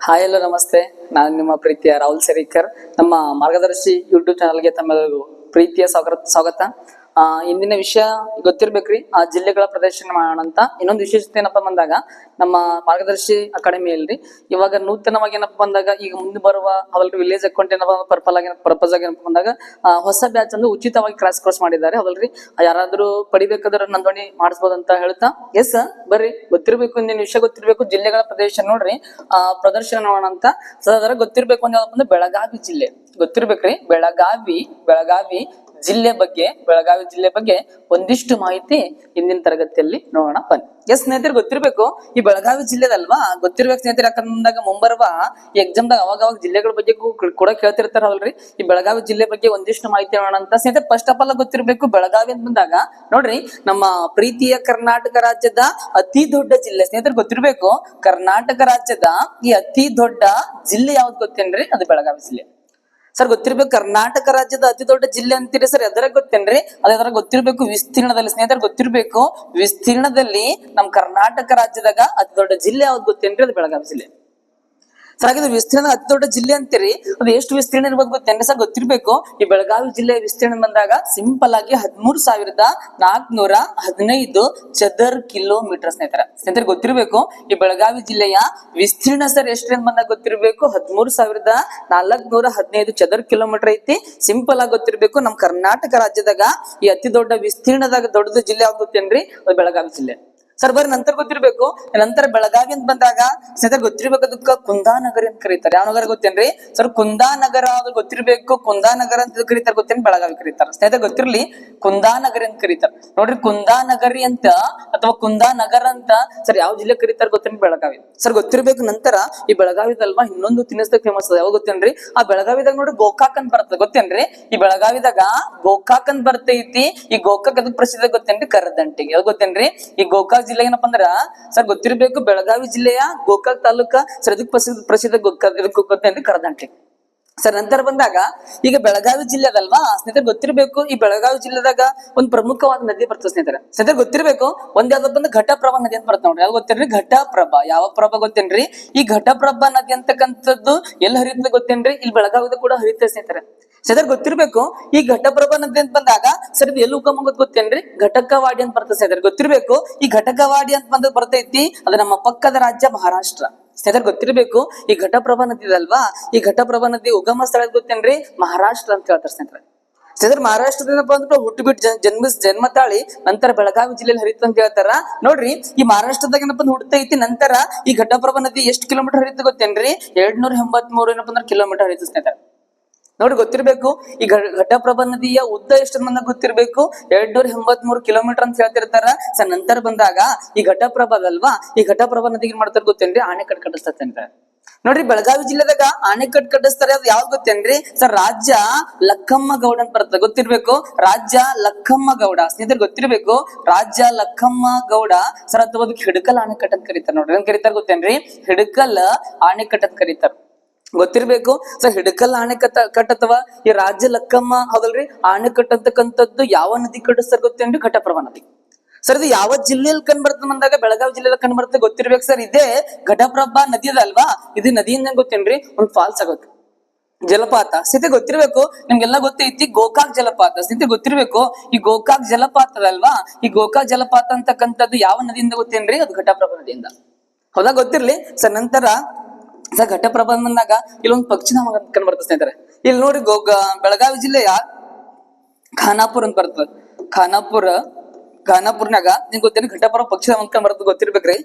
Hi ಎಲ್ಲ ನಮಸ್ತೆ. ನಾನು ನಿಮ್ಮ ಪ್ರೀತಿಯ ರಾಹುಲ್ ಸರೀಕರ್. ನಮ್ಮ ಮಾರ್ಗದರ್ಶಿ ಯೂಟ್ಯೂಬ್ ಚಾನಲ್ಗೆ ತಮ್ಮೆಲ್ಲರಿಗೂ ಪ್ರೀತಿಯ ಸ್ವಾಗತ ಸ್ವಾಗತ. ಆ, ಇಂದಿನ ವಿಷಯ ಗೊತ್ತಿರ್ಬೇಕ್ರಿ. ಆ, ಜಿಲ್ಲೆಗಳ ಪ್ರದರ್ಶನ ಮಾಡೋಣ ಅಂತ. ಇನ್ನೊಂದು ವಿಶೇಷತೆ ಏನಪ್ಪ ಬಂದಾಗ, ನಮ್ಮ ಮಾರ್ಗದರ್ಶಿ ಅಕಾಡೆಮಿಯಲ್ಲಿ ಇವಾಗ ನೂತನವಾಗಿ ಏನಪ್ಪ ಬಂದಾಗ, ಈಗ ಮುಂದೆ ಬರುವ ಅವಲ್ರಿ ವಿಲೇಜ್ ಅಕೌಂಟ್ ಏನಪ್ಪ ಪರ್ಪಲ್ ಆಗಿ ಪರ್ಪಸ್ ಆಗಿ ಏನಪ್ಪ ಬಂದಾಗ ಹೊಸ ಬ್ಯಾಚ್ ಅಂದ್ರೆ ಉಚಿತವಾಗಿ ಕ್ರಾಸ್ ಕೋರ್ಸ್ ಮಾಡಿದ್ದಾರೆ. ಅವಲ್ರಿ ಯಾರಾದ್ರೂ ಪಡಿಬೇಕಾದ್ರೆ ನೋಂದಣಿ ಮಾಡಿಸ್ಬೋದು ಅಂತ ಹೇಳ್ತಾ ಎಸ್ ಬರ್ರಿ. ಗೊತ್ತಿರ್ಬೇಕು, ಇಂದಿನ ವಿಷಯ ಗೊತ್ತಿರ್ಬೇಕು. ಜಿಲ್ಲೆಗಳ ಪ್ರದೇಶ ನೋಡ್ರಿ. ಆ, ಪ್ರದರ್ಶನ ನೋಡೋಣ ಅಂತ. ಸೊ ಅದರ ಗೊತ್ತಿರ್ಬೇಕು ಅಂದ್ರೆ ಬೆಳಗಾವಿ ಜಿಲ್ಲೆ. ಗೊತ್ತಿರ್ಬೇಕ್ರಿ. ಬೆಳಗಾವಿ ಬೆಳಗಾವಿ ಜಿಲ್ಲೆ ಬಗ್ಗೆ, ಬೆಳಗಾವಿ ಜಿಲ್ಲೆ ಬಗ್ಗೆ ಒಂದಿಷ್ಟು ಮಾಹಿತಿ ಇಂದಿನ ತರಗತಿಯಲ್ಲಿ ನೋಡೋಣ. ಬನ್ನಿ. ಎಸ್ ಸ್ನೇಹಿತರು, ಗೊತ್ತಿರ್ಬೇಕು. ಈ ಬೆಳಗಾವಿ ಜಿಲ್ಲೆದಲ್ವಾ? ಗೊತ್ತಿರ್ಬೇಕು ಸ್ನೇಹಿತರೆ ಯಾಕಂದಾಗ ಮುಂಬರುವ ಈ ಎಕ್ಸಾಮ್ ದಾಗ ಅವಾಗ ಅವಾಗ ಜಿಲ್ಲೆಗಳ ಬಗ್ಗೆ ಕೂಡ ಕೇಳ್ತಿರ್ತಾರಲ್ರಿ. ಈ ಬೆಳಗಾವಿ ಜಿಲ್ಲೆ ಬಗ್ಗೆ ಒಂದಿಷ್ಟು ಮಾಹಿತಿ ನೋಡೋಣ ಅಂತ. ಸ್ನೇಹಿತರೆ ಫಸ್ಟ್ ಆಫ್ ಆಲ್ ಗೊತ್ತಿರ್ಬೇಕು, ಬೆಳಗಾವಿ ಅಂತ ಬಂದಾಗ, ನೋಡ್ರಿ, ನಮ್ಮ ಪ್ರೀತಿಯ ಕರ್ನಾಟಕ ರಾಜ್ಯದ ಅತಿ ದೊಡ್ಡ ಜಿಲ್ಲೆ. ಸ್ನೇಹಿತರು, ಗೊತ್ತಿರ್ಬೇಕು, ಕರ್ನಾಟಕ ರಾಜ್ಯದ ಈ ಅತಿ ದೊಡ್ಡ ಜಿಲ್ಲೆ ಯಾವ್ದು ಗೊತ್ತೇನ್ರಿ? ಅದು ಬೆಳಗಾವಿ ಜಿಲ್ಲೆ. ಸರ್ ಗೊತ್ತಿರ್ಬೇಕು ಕರ್ನಾಟಕ ರಾಜ್ಯದ ಅತಿ ದೊಡ್ಡ ಜಿಲ್ಲೆ ಅಂತೀರಿ ಸರ್ ಎದರ ಗೊತ್ತೇನ್ರಿ? ಅದ್ರ ಗೊತ್ತಿರ್ಬೇಕು ವಿಸ್ತೀರ್ಣದಲ್ಲಿ. ಸ್ನೇಹಿತರೆ, ಗೊತ್ತಿರ್ಬೇಕು ವಿಸ್ತೀರ್ಣದಲ್ಲಿ ನಮ್ ಕರ್ನಾಟಕ ರಾಜ್ಯದಾಗ ಅತಿ ದೊಡ್ಡ ಜಿಲ್ಲೆ ಯಾವ್ದು ಗೊತ್ತೇನ್ರಿ? ಅದು ಬೆಳಗಾವಿ ಜಿಲ್ಲೆ. ಸರ್ ವಿಸ್ತೀರ್ಣ ಅತಿ ದೊಡ್ಡ ಜಿಲ್ಲೆ ಅಂತೀರಿ, ಅದು ಎಷ್ಟು ವಿಸ್ತೀರ್ಣ ಇರ್ಬೋದು ಗೊತ್ತೆ? ಸರ್ ಗೊತ್ತಿರ್ಬೇಕು. ಈ ಬೆಳಗಾವಿ ಜಿಲ್ಲೆಯ ವಿಸ್ತೀರ್ಣ ಬಂದಾಗ ಸಿಂಪಲ್ ಆಗಿ ಹದಿಮೂರು ಸಾವಿರದ ನಾಲ್ಕನೂರ ಹದಿನೈದು ಚದರ್ ಕಿಲೋಮೀಟರ್ ಸ್ನೇಹಿತರ. ಸ್ನೇಹಿತರೆ ಗೊತ್ತಿರ್ಬೇಕು, ಈ ಬೆಳಗಾವಿ ಜಿಲ್ಲೆಯ ವಿಸ್ತೀರ್ಣ ಸರ್ ಎಷ್ಟು ಬಂದಾಗ ಗೊತ್ತಿರ್ಬೇಕು, ಹದಿಮೂರು ಸಾವಿರದ ನಾಲ್ಕನೂರ ಹದಿನೈದು ಚದರ್ ಕಿಲೋಮೀಟರ್ ಐತಿ. ಸಿಂಪಲ್ ಆಗಿ ಗೊತ್ತಿರ್ಬೇಕು, ನಮ್ ಕರ್ನಾಟಕ ರಾಜ್ಯದಾಗ ಈ ಅತಿ ದೊಡ್ಡ ವಿಸ್ತೀರ್ಣದಾಗ ದೊಡ್ಡದು ಜಿಲ್ಲೆ ಯಾವ್ದು ಗೊತ್ತೇನ್ರಿ? ಅದು ಬೆಳಗಾವಿ ಜಿಲ್ಲೆ. ಸರ್ ಬರ್ರಿ ನಂತರ ಗೊತ್ತಿರ್ಬೇಕು. ನಂತರ ಬೆಳಗಾವಿ ಅಂತ ಬಂದಾಗ, ಸ್ನೇಹಿತರೆ ಗೊತ್ತಿರ್ಬೇಕು ಅದಕ್ಕ ಕುಂದಾನಗರ ಅಂತ ಕರೀತಾರೆ. ಯಾವ ನಗರ ಗೊತ್ತೇನ್ರಿ? ಸರ್ ಕುಂದಾನಗರ ಗೊತ್ತಿರ್ಬೇಕು. ಕುಂದಾನಗರ ಅಂತ ಕರೀತಾರೆ ಗೊತ್ತೇನ್ ಬೆಳಗಾವಿ ಕರೀತಾರೆ. ಸ್ನೇಹಿತರೆ ಗೊತ್ತಿರ್ಲಿ? ಕುಂದಾನಗರಿ ಅಂತ ಕರೀತಾರೆ. ನೋಡ್ರಿ ಕುಂದಾನಗರಿ ಅಂತ ಅಥವಾ ಕುಂದಾನಗರ ಅಂತ ಸರ್ ಯಾವ ಜಿಲ್ಲೆ ಕರೀತಾರೆ ಗೊತ್ತೇನ್ರಿ? ಬೆಳಗಾವಿ. ಸರ್, ಗೊತ್ತಿರ್ಬೇಕು ನಂತರ ಈ ಬೆಳಗಾವಿದಲ್ವಾ ಇನ್ನೊಂದು ತಿನ್ನಿಸ್ದಾಗ ಫೇಮಸ್ ಅದ. ಯಾವ ಗೊತ್ತೇನ್ರಿ? ಆ ಬೆಳಗಾವಿದಾಗ ನೋಡ್ರಿ ಗೋಕಾಕ್ ಅಂತ ಬರ್ತದೆ. ಗೊತ್ತೇನ್ರಿ? ಈ ಬೆಳಗಾವಿದಾಗ ಗೋಕಾಕ್ ಅಂತ ಬರ್ತೈತಿ. ಈ ಗೋಕಾಕ್ ಅದಕ್ಕೆ ಪ್ರಸಿದ್ಧ ಗೊತ್ತೇನ್ರಿ? ಕರದಂಟಿಗೆ. ಯಾವ ಗೊತ್ತೇನ್ರಿ? ಈ ಗೋಕಾಕ್ ಜಿಲ್ಲೆ ಏನಪ್ಪಾ ಅಂದ್ರ ಸರ್ ಗೊತ್ತಿರ್ಬೇಕು ಬೆಳಗಾವಿ ಜಿಲ್ಲೆಯ ಗೋಕಾಕ್ ತಾಲೂಕ ಸರ್ ಅದಕ್ಕೆ ಪ್ರಸಿದ್ಧ ಪ್ರಸಿದ್ಧ ಗೋಕಾಕ್ ಇದಕ್ಕೆ ಗೊತ್ತೇನ್ರಿ ಕರದಂಟಿ ಸರ್ ನಂತರ ಬಂದಾಗ, ಈಗ ಬೆಳಗಾವಿ ಜಿಲ್ಲೆ ಅದಲ್ವಾ? ಸ್ನೇಹಿತರೆ ಗೊತ್ತಿರಬೇಕು, ಈ ಬೆಳಗಾವಿ ಜಿಲ್ಲೆದಾಗ ಒಂದು ಪ್ರಮುಖವಾದ ನದಿ ಬರ್ತದೆ ಸ್ನೇಹಿತರೆ. ಸ್ನೇಹಿತರೆ ಗೊತ್ತಿರಬೇಕು, ಒಂದ್ ಯಾವ್ದಪ್ಪ ಅಂದ್ರೆ ಘಟಪ್ರಭಾ ನದಿ ಅಂತ ಬರ್ತದೆ ನೋಡ್ರಿ. ಯಾವ್ದು ಗೊತ್ತೇನ್ರಿ? ಘಟಪ್ರಭಾ. ಯಾವ ಪ್ರಭಾ ಗೊತ್ತೇನ್ರಿ? ಈ ಘಟಪ್ರಭಾ ನದಿ ಅಂತಕ್ಕಂಥದ್ದು ಎಲ್ಲಿ ಹರಿಯುತ್ತೆ ಗೊತ್ತೇನ್ರಿ? ಇಲ್ಲಿ ಬೆಳಗಾವಿದ ಕೂಡ ಹರಿಯುತ್ತೆ ಸ್ನೇಹಿತರೆ. ಸ್ನೇಹಿತರೆ ಗೊತ್ತಿರ್ಬೇಕು? ಈ ಘಟಪ್ರಭಾ ನದಿ ಅಂತ ಬಂದಾಗ ಸರ್ ಇದು ಎಲ್ಲಿ ಆಗೋದು ಗೊತ್ತೇನ್ರಿ? ಘಟಕವಾಡಿ ಅಂತ ಬರ್ತದೆ ಸದರ್. ಗೊತ್ತಿರ್ಬೇಕು? ಈ ಘಟಕವಾಡಿ ಅಂತ ಬಂದ ಬರ್ತೈತಿ, ಅದು ನಮ್ಮ ಪಕ್ಕದ ರಾಜ್ಯ ಮಹಾರಾಷ್ಟ್ರ. ಸ್ನೇಹಿತರೆ ಗೊತ್ತಿರ್ಬೇಕು? ಈ ಘಟಪ್ರಭಾ ನದಿ ಇದಲ್ವಾ? ಈ ಘಟಪ್ರಭಾ ನದಿ ಉಗಮ ಸ್ಥಳ ಗೊತ್ತೇನ್ರಿ? ಮಹಾರಾಷ್ಟ್ರ ಅಂತ ಹೇಳ್ತಾರೆ ಸ್ನೇಹಿತರೆ ಸ್ನೇಹಿತರೆ ಮಹಾರಾಷ್ಟ್ರದಿಂದ ಬಂದ್ಬಿಟ್ಟು ಹುಟ್ಟುಬಿಟ್ಟು ಜನ್ ಜನ್ಮ ಜನ್ಮ ತಾಳಿ ನಂತರ ಬೆಳಗಾವಿ ಜಿಲ್ಲೆಯಲ್ಲಿ ಹರಿತು ಅಂತ ಹೇಳ್ತಾರ. ನೋಡ್ರಿ, ಈ ಮಹಾರಾಷ್ಟ್ರದಾಗ ಏನಪ್ಪ ಹುಟ್ಟೈತಿ ನಂತರ ಈ ಘಟಪ್ರಭಾ ನದಿ ಎಷ್ಟು ಕಿಲೋಮೀಟರ್ ಹರಿತು ಗೊತ್ತೇನ್ರಿ? ಎರಡ್ ನೂರ ಏನಪ್ಪ ಅಂದ್ರೆ ಕಿಲೋಮೀಟರ್ ಹರಿತು ಸ್ನೇಹಿತರೆ ನೋಡಿ ಗೊತ್ತಿರ್ಬೇಕು, ಈ ಘಟಪ್ರಭ ನದಿಯ ಉದ್ದ ಎಷ್ಟು ಮಂದ ಗೊತ್ತಿರ್ಬೇಕು? ಎರಡ್ ನೂರ ಎಂಬತ್ ಮೂರು ಕಿಲೋಮೀಟರ್ ಅಂತ ಹೇಳ್ತಿರ್ತಾರ. ಸರ್ ನಂತರ ಬಂದಾಗ ಈ ಘಟಪ್ರಭಾ ಅಲ್ವಾ ಈ ಘಟಪ್ರಭಾ ನದಿಗೆ ಏನ್ ಮಾಡ್ತಾರ ಗೊತ್ತೇನ್ರಿ? ಆಣೆಕಟ್ಟು ಕಟ್ಟಿಸ್ತಂತ ನೋಡ್ರಿ ಬೆಳಗಾವಿ ಜಿಲ್ಲೆದಾಗ ಆಣೆಕಟ್ಟು ಕಟ್ಟಿಸ್ತಾರೆ ಅದು ಯಾವ್ದು ಗೊತ್ತೇನ್ರಿ? ಸರ್ ರಾಜ್ಯ ಲಕ್ಕಮ್ಮ ಗೌಡ ಅಂತ ಬರ್ತದೆ. ಗೊತ್ತಿರ್ಬೇಕು? ರಾಜ್ಯ ಲಕ್ಕಮ್ಮ ಗೌಡ. ಸ್ನೇಹಿತರು ಗೊತ್ತಿರ್ಬೇಕು? ರಾಜ್ಯ ಲಕ್ಕಮ್ಮ ಗೌಡ, ಸರ್ ಅಥವಾ ಹಿಡಕಲ್ ಆಣೆಕಟ್ಟು ಅಂತ ಕರೀತಾರೆ ನೋಡ್ರಿ. ಏನ್ ಕರೀತಾರ ಗೊತ್ತೇನ್ರಿ? ಹಿಡಕಲ್ ಆಣೆಕಟ್ಟು ಅಂತ ಕರೀತಾರ. ಗೊತ್ತಿರ್ಬೇಕು? ಸರ್, ಹಿಡಕಲ್ ಅಣೆಕಟ್ಟ ಕಟ್ ಅಥವಾ ಈ ರಾಜ್ಯ ಲಕ್ಕಮ್ಮ ಹೌದಲ್ರಿ? ಆಣೆ ಅಂತಕ್ಕಂಥದ್ದು ಯಾವ ನದಿ ಕಟ್ಟಿಸ್ತಾರ ಗೊತ್ತೇನ್ರಿ? ಘಟಪ್ರಭಾ ನದಿ. ಸರ್, ಇದು ಯಾವ ಜಿಲ್ಲೆಯಲ್ಲಿ ಕಂಡು ಬರ್ತದೆ ಬಂದಾಗ ಬೆಳಗಾವಿ ಜಿಲ್ಲೆಯಲ್ಲಿ ಕಂಡು ಬರ್ತದೆ ಗೊತ್ತಿರ್ಬೇಕು ಸರ್. ಇದೇ ಘಟಪ್ರಭಾ ನದಿ ಅದಲ್ವಾ ಇದು ನದಿಯಿಂದ ಗೊತ್ತೇನ್ರಿ? ಒಂದ್ ಫಾಲ್ಸ್ ಆಗುತ್ತೆ ಜಲಪಾತ. ಸ್ಥಿತಿ ಗೊತ್ತಿರ್ಬೇಕು? ನಿಮ್ಗೆಲ್ಲ ಗೊತ್ತೈತಿ, ಗೋಕಾಕ್ ಜಲಪಾತ. ಸ್ಥಿತಿ ಗೊತ್ತಿರ್ಬೇಕು? ಈ ಗೋಕಾಕ್ ಜಲಪಾತ ಅಲ್ವಾ? ಈ ಗೋಕಾಕ್ ಜಲಪಾತ ಅಂತಕ್ಕಂಥದ್ದು ಯಾವ ನದಿಯಿಂದ ಗೊತ್ತೇನ್ರಿ? ಅದು ಘಟಪ್ರಭಾ ನದಿಯಿಂದ. ಹೌದಾ? ಗೊತ್ತಿರ್ಲಿ? ಸರ್, ನಂತರ ಸರ್ ಘಟ ಬಂದಾಗ ಇಲ್ಲೊಂದು ಪಕ್ಷಿಧಾಮ ಅಂತ ಕಂಡು ಬರ್ತದೆ ಸ್ನೇಹಿತರೆ. ಇಲ್ಲಿ ನೋಡಿ ಗೋಗ ಬೆಳಗಾವಿ ಜಿಲ್ಲೆಯ ಖಾನಾಪುರ ಅಂತ ಬರ್ತದೆ. ಖಾನಾಪುರ ಖಾನಾಪುರ್ನಾಗ ನಿಮ್ಗೆ ಗೊತ್ತೇನು? ಘಟಪ್ರಭ ಪಕ್ಷಿಧಾಮ ಅಂತ ಬರ್ತದೆ ಗೊತ್ತಿರ್ಬೇಕ್ರಿ.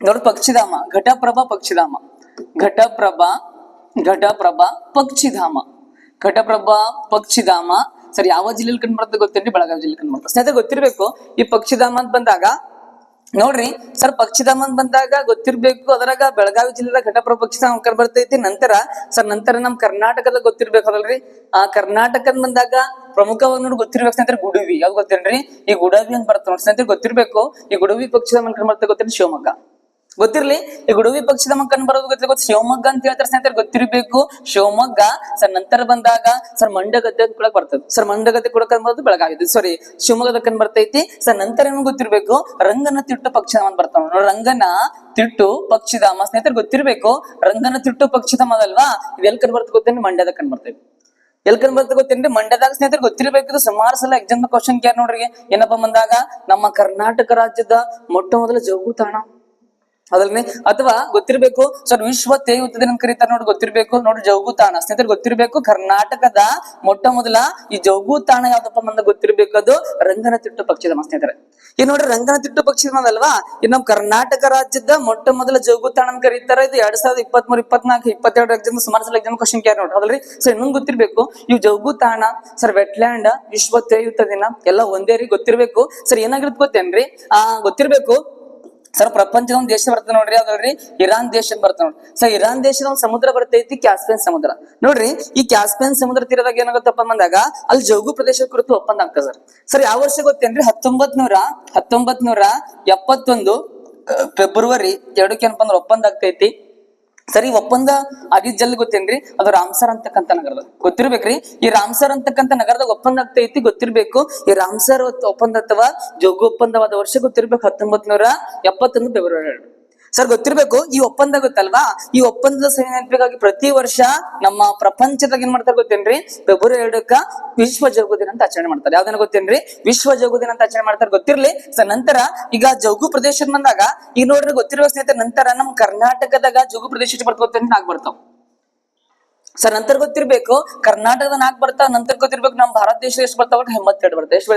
ನೋಡಿ ಪಕ್ಷಿಧಾಮ ಘಟಪ್ರಭಾ ಪಕ್ಷಿಧಾಮ. ಘಟಪ್ರಭಾ ಘಟಪ್ರಭಾ ಪಕ್ಷಿಧಾಮ. ಘಟಪ್ರಭಾ ಪಕ್ಷಿಧಾಮ. ಸರಿ, ಯಾವ ಜಿಲ್ಲೆಯಲ್ಲಿ ಕಂಡು ಬರ್ತದೆ ಗೊತ್ತೇನ್ರಿ? ಬೆಳಗಾವಿ ಜಿಲ್ಲೆ ಕಂಡು ಬರ್ತದೆ ಸ್ನೇಹಿತರೆ, ಗೊತ್ತಿರ್ಬೇಕು, ಈ ಪಕ್ಷಿಧಾಮ ಅಂತ ಬಂದಾಗ ನೋಡ್ರಿ ಸರ್ ಪಕ್ಷಿಧಾಮ ಬಂದಾಗ ಗೊತ್ತಿರ್ಬೇಕು, ಅದ್ರಾಗ ಬೆಳಗಾವಿ ಜಿಲ್ಲೆದ ಘಟಪ್ರಭಾ ಪಕ್ಷಿಧಾಮ ಕಂಡು ಬರ್ತೈತಿ. ನಂತರ, ಸರ್, ನಂತರ ನಮ್ ಕರ್ನಾಟಕದ ಗೊತ್ತಿರ್ಬೇಕಲ್ರಿ ಆ ಕರ್ನಾಟಕದ ಬಂದಾಗ ಪ್ರಮುಖವಾಗಿ ನೋಡಿ ಗೊತ್ತಿರ್ಬೇಕು ಸ್ನೇಹಿತರೆ ಗುಡುವಿ. ಯಾವ್ದು ಗೊತ್ತೇನ್ರಿ? ಈ ಗುಡವಿ ಅಂತ ಬರ್ತ ನೋಡಿ ಸ್ನೇಹಿತರೆ, ಗೊತ್ತಿರ್ಬೇಕು? ಈ ಗುಡವಿ ಪಕ್ಷಿಧಾಮ ಕಂಡು ಬರ್ತದೆ ಗೊತ್ತೇನ್ರಿ? ಶಿವಮೊಗ್ಗ. ಗೊತ್ತಿರ್ಲಿ? ಈಗ ಉಡುಪಿ ಪಕ್ಷದ ಮಕ್ಕನ್ ಬರೋದು ಗೊತ್ತಿಲ್ಲ ಗೊತ್ತು ಶಿವಮೊಗ್ಗ ಅಂತ ಹೇಳ್ತಾರೆ ಸ್ನೇಹಿತರೆ, ಗೊತ್ತಿರಬೇಕು. ಶಿವಮೊಗ್ಗ, ಸರ್ ನಂತರ ಬಂದಾಗ, ಸರ್ ಮಂಡಗದ್ದೆ ಕೂಡ ಬರ್ತದೆ. ಸರ್ ಮಂಡಗದ್ದೆ ಕೂಡ ಬರೋದು ಬೆಳಗಾವಿ ಸಾರಿ ಶಿವಮೊಗ್ಗದ ಕಂಡು ಬರ್ತೈತಿ. ಸರ್ ನಂತರ ಏನು ಗೊತ್ತಿರ್ಬೇಕು, ರಂಗನ ತಿಟ್ಟು ಪಕ್ಷದ ಅಂತ ಬರ್ತಾವ ರಂಗನ ತಿಟ್ಟು ಪಕ್ಷಿಧಾಮ ಸ್ನೇಹಿತರೆ, ಗೊತ್ತಿರ್ಬೇಕು. ರಂಗನ ತಿಟ್ಟು ಪಕ್ಷಿಧಾಮ ಅದಲ್ವಾ ಇದು ಎಲ್ಲಿ ಕಂಡು ಬರ್ತದೆ ಗೊತ್ತೇನು ಮಂಡ್ಯದ ಕಂಡು ಬರ್ತೈತಿ ಎಲ್ಕನ್ ಬರ್ತ ಗೊತ್ತೇನ್ರಿ? ಮಂಡ್ಯದಾಗ ಸ್ನೇಹಿತರು, ಗೊತ್ತಿರಬೇಕು. ಸುಮಾರು ಸಲ ಎಕ್ಸಾಮ್ ಕ್ವಶನ್ ಕೇರ್ ನೋಡ್ರಿ. ಏನಪ್ಪಾ ಬಂದಾಗ, ನಮ್ಮ ಕರ್ನಾಟಕ ರಾಜ್ಯದ ಮೊಟ್ಟ ಮೊದಲ ಜೋಗು ತಾಣ. ಅದಲ್ನೇ? ಅಥವಾ ಗೊತ್ತಿರ್ಬೇಕು, ಸರ್, ವಿಶ್ವ ಅಂತ ಕರೀತಾರೆ ನೋಡಿ, ಗೊತ್ತಿರ್ಬೇಕು, ನೋಡಿ ಜೌಗು ತಾಣ ಸ್ನೇಹಿತರೆ, ಗೊತ್ತಿರ್ಬೇಕು, ಕರ್ನಾಟಕದ ಮೊಟ್ಟ ಮೊದಲ ಈ ಜೌಗು ತಾಣ ಯಾವ್ದಪ್ಪ ಬಂದ ಗೊತ್ತಿರ್ಬೇಕು, ಅದು ರಂಗನ ತಿಟ್ಟು ಪಕ್ಷಿಧಾಮ, ಸ್ನೇಹಿತರೆ. ಈ ನೋಡಿ ರಂಗನ ತಿಟ್ಟು ಅಲ್ವಾ? ಇದು ನಮ್ಮ ಕರ್ನಾಟಕ ರಾಜ್ಯದ ಮೊಟ್ಟ ಮೊದಲ ಜೌಗು ತಾಣ ಅಂತ ಕರೀತಾರೆ. ಇದು ಎರಡ್ ಸಾವಿರದ ಇಪ್ಪತ್ತ್ ಮೂರು ಇಪ್ಪತ್ನಾಲ್ಕು, ಇಪ್ಪತ್ತೆರಡು ಎಕ್ಸಾಮ್ ಸುಮಾರು ಸಲ ಎಕ್ಸಾಮ್ ಕ್ವಶನ್ ಕೇರ್ ನೋಡಿ ಹೌದಲ್ರಿ ಸರ್ ಇನ್ನೊಂದು ಗೊತ್ತಿರ್ಬೇಕು, ಈ ಜೌಗು ತಾಣ ಸರ್ ವೆಟ್ಲ್ಯಾಂಡ್ ವಿಶ್ವ ತೇಯುತ್ತ ದಿನ ಎಲ್ಲ ಒಂದೇ ರೀ, ಗೊತ್ತಿರ್ಬೇಕು. ಸರ್, ಏನಾಗಿರುತ್ತೆ ಗೊತ್ತೇನ್ರಿ? ಆ, ಗೊತ್ತಿರ್ಬೇಕು ಸರ್ ಪ್ರಪಂಚದ ಒಂದು ದೇಶ ಬರ್ತದೆ ನೋಡ್ರಿ ಯಾವ್ದಲ್ರಿ ಇರಾನ್ ದೇಶ ಬರ್ತದೆ ನೋಡ್ರಿ. ಸರ್, ಇರಾನ್ ದೇಶದ ಒಂದು ಸಮುದ್ರ ಬರ್ತೈತಿ ಕ್ಯಾಸ್ಪಿಯನ್ ಸಮುದ್ರ. ನೋಡ್ರಿ, ಈ ಕ್ಯಾಸ್ಪಿಯನ್ ಸಮುದ್ರ ತೀರದಾಗ ಏನಾಗುತ್ತಪ್ಪ ಬಂದಾಗ ಅಲ್ಲಿ ಜೌಗು ಪ್ರದೇಶದ ಕುರಿತು ಒಪ್ಪಂದ ಆಗ್ತದೆ ಸರ್. ಸರ್, ಯಾವ ವರ್ಷ ಗೊತ್ತೇನ್ರಿ? ಹತ್ತೊಂಬತ್ ನೂರ ಹತ್ತೊಂಬತ್ ನೂರ ಎಪ್ಪತ್ತೊಂದು ಫೆಬ್ರವರಿ ಎರಡಕ್ಕೆ ಏನಪ್ಪ ಅಂದ್ರೆ ಒಪ್ಪಂದ ಆಗ್ತೈತಿ. ಸರಿ, ಒಪ್ಪಂದ ಆಗಿದ್ ಜಲ್ ಗೊತ್ತೇನ್ರಿ? ಅದು ರಾಮ್ಸರ್ ಅಂತಕ್ಕಂತ ನಗರದ ಗೊತ್ತಿರ್ಬೇಕ್ರಿ? ಈ ರಾಮ್ಸರ್ ಅಂತಕ್ಕಂತ ನಗರದಾಗ ಒಪ್ಪಂದ ಆಗ್ತೈತಿ, ಗೊತ್ತಿರ್ಬೇಕು. ಈ ರಾಮ್ಸರ್ ಒಪ್ಪಂದ ಅಥವಾ ಜೋಗು ಒಪ್ಪಂದವಾದ ವರ್ಷ ಗೊತ್ತಿರ್ಬೇಕು ಹತ್ತೊಂಬತ್ ನೂರ ಎಪ್ಪತ್ತೊಂದು ಫೆಬ್ರವರಿ ಎರಡು. ಸರ್ ಗೊತ್ತಿರ್ಬೇಕು, ಈ ಒಪ್ಪಂದ ಗೊತ್ತಲ್ವಾ? ಈ ಒಪ್ಪಂದದ ಸಹಿ ನೆನಪಿಗಾಗಿ ಪ್ರತಿ ವರ್ಷ ನಮ್ಮ ಪ್ರಪಂಚದಾಗ ಏನ್ ಮಾಡ್ತಾರೆ ಗೊತ್ತೇನ್ರಿ? ಫೆಬ್ರವರಿ ಎರಡಕ್ಕ ವಿಶ್ವ ಜೌಗು ದಿನ ಅಂತ ಆಚರಣೆ ಮಾಡ್ತಾರೆ. ಯಾವ್ದನ್ನ ಗೊತ್ತೇನ್ರಿ? ವಿಶ್ವ ಜೌಗು ದಿನ ಅಂತ ಆಚರಣೆ ಮಾಡ್ತಾರೆ, ಗೊತ್ತಿರ್ಲಿ? ಸರ್ ನಂತರ ಈಗ ಜೌಗು ಪ್ರದೇಶ ಬಂದಾಗ, ಈಗ ನೋಡ್ರಿ, ಗೊತ್ತಿರುವ ಸ್ನೇಹಿತರೆ, ನಂತರ ನಮ್ಮ ಕರ್ನಾಟಕದಾಗ ಜೌಗು ಪ್ರದೇಶ ಬರ್ತಾವ ಗೊತ್ತೇನ್ರಿ? ನಾಗ್ ಬರ್ತಾವ. ಸರ್ ನಂತರ ಗೊತ್ತಿರ್ಬೇಕು, ಕರ್ನಾಟಕದ ನಾಲ್ಕು ಬರ್ತಾ, ನಂತರ ಗೊತ್ತಿರ್ಬೇಕು ನಮ್ಮ ಭಾರತ ದೇಶ ಎಷ್ಟು ಬರ್ತಾವ ಎಂಬತ್ತೆರಡು ಬರ್ತಾ. ಎಷ್ಟು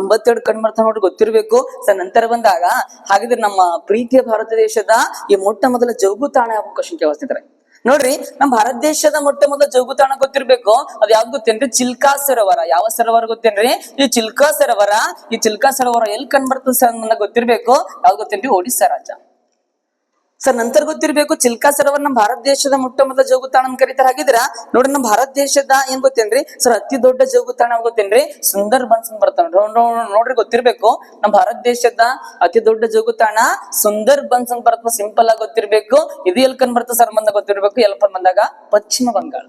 ಎಂಬತ್ತೆರಡು ಕಂಡು ಬರ್ತಾವ ನೋಡ್ರಿ, ಗೊತ್ತಿರ್ಬೇಕು. ಸರ್ ನಂತರ ಬಂದಾಗ, ಹಾಗಿದ್ರೆ ನಮ್ಮ ಪ್ರೀತಿಯ ಭಾರತ ದೇಶದ ಈ ಮೊಟ್ಟ ಮೊದಲ ಜೌಗು ತಾಣ ಯಾವ ಕ್ವಶನ್ ಕೇಳಿಸ್ತಿದ್ದಾರೆ ನೋಡ್ರಿ ನಮ್ಮ ಭಾರತ ದೇಶದ ಮೊಟ್ಟ ಮೊದಲ ಜೌಗು ತಾಣ ಗೊತ್ತಿರ್ಬೇಕು, ಅದ್ ಯಾವ್ದು ಗೊತ್ತೇನ್ರಿ? ಚಿಲ್ಕಾ ಸರೋವರ. ಯಾವ ಸರೋವರ ಗೊತ್ತೇನ್ರಿ? ಈ ಚಿಲ್ಕಾ ಸರೋವರ, ಈ ಚಿಲ್ಕಾ ಸರೋವರ ಎಲ್ಲಿ ಕಂಡು ಬರ್ತದೆ ಸರ್ ಗೊತ್ತಿರ್ಬೇಕು. ಯಾವ್ದು ಗೊತ್ತೇನ್ರಿ? ಒಡಿಸ್ಸಾ ರಾಜ್ಯ. ಸರ್, ನಂತರ ಗೊತ್ತಿರ್ಬೇಕು, ಚಿಲ್ಕಾ ಸರೋವರ ನಮ್ಮ ಭಾರತ ದೇಶದ ಮೊಟ್ಟ ಮೊದಲ ಜೋಗುತಾಣ ಅಂತ ಕರೀತಾರೆ. ಹಾಗಿದ್ರ ನೋಡ್ರಿ ನಮ್ಮ ಭಾರತ ದೇಶದ ಏನ್ ಗೊತ್ತೇನ್ರಿ? ಸರ್, ಅತಿ ದೊಡ್ಡ ಜೋಗುತಾಣ ಗೊತ್ತೇನ್ರಿ? ಸುಂದರ್ ಬನ್ಸ್ ಅಂತ ಬರ್ತಾನ ನೋಡ್ರಿ ಗೊತ್ತಿರ್ಬೇಕು, ನಮ್ಮ ಭಾರತ ದೇಶದ ಅತಿ ದೊಡ್ಡ ಜೋಗುತಾಣ ಸುಂದರ್ ಬನ್ಸ್ ಅಂತ ಬರ್ತದ. ಸಿಂಪಲ್ ಆಗಿ ಗೊತ್ತಿರ್ಬೇಕು. ಇದು ಎಲ್ ಕಂಡ್ ಬರ್ತದೆ ಸರ್ ಬಂದಾಗ ಗೊತ್ತಿರ್ಬೇಕು. ಎಲ್ ಬಂದಾಗ ಪಶ್ಚಿಮ ಬಂಗಾಳ.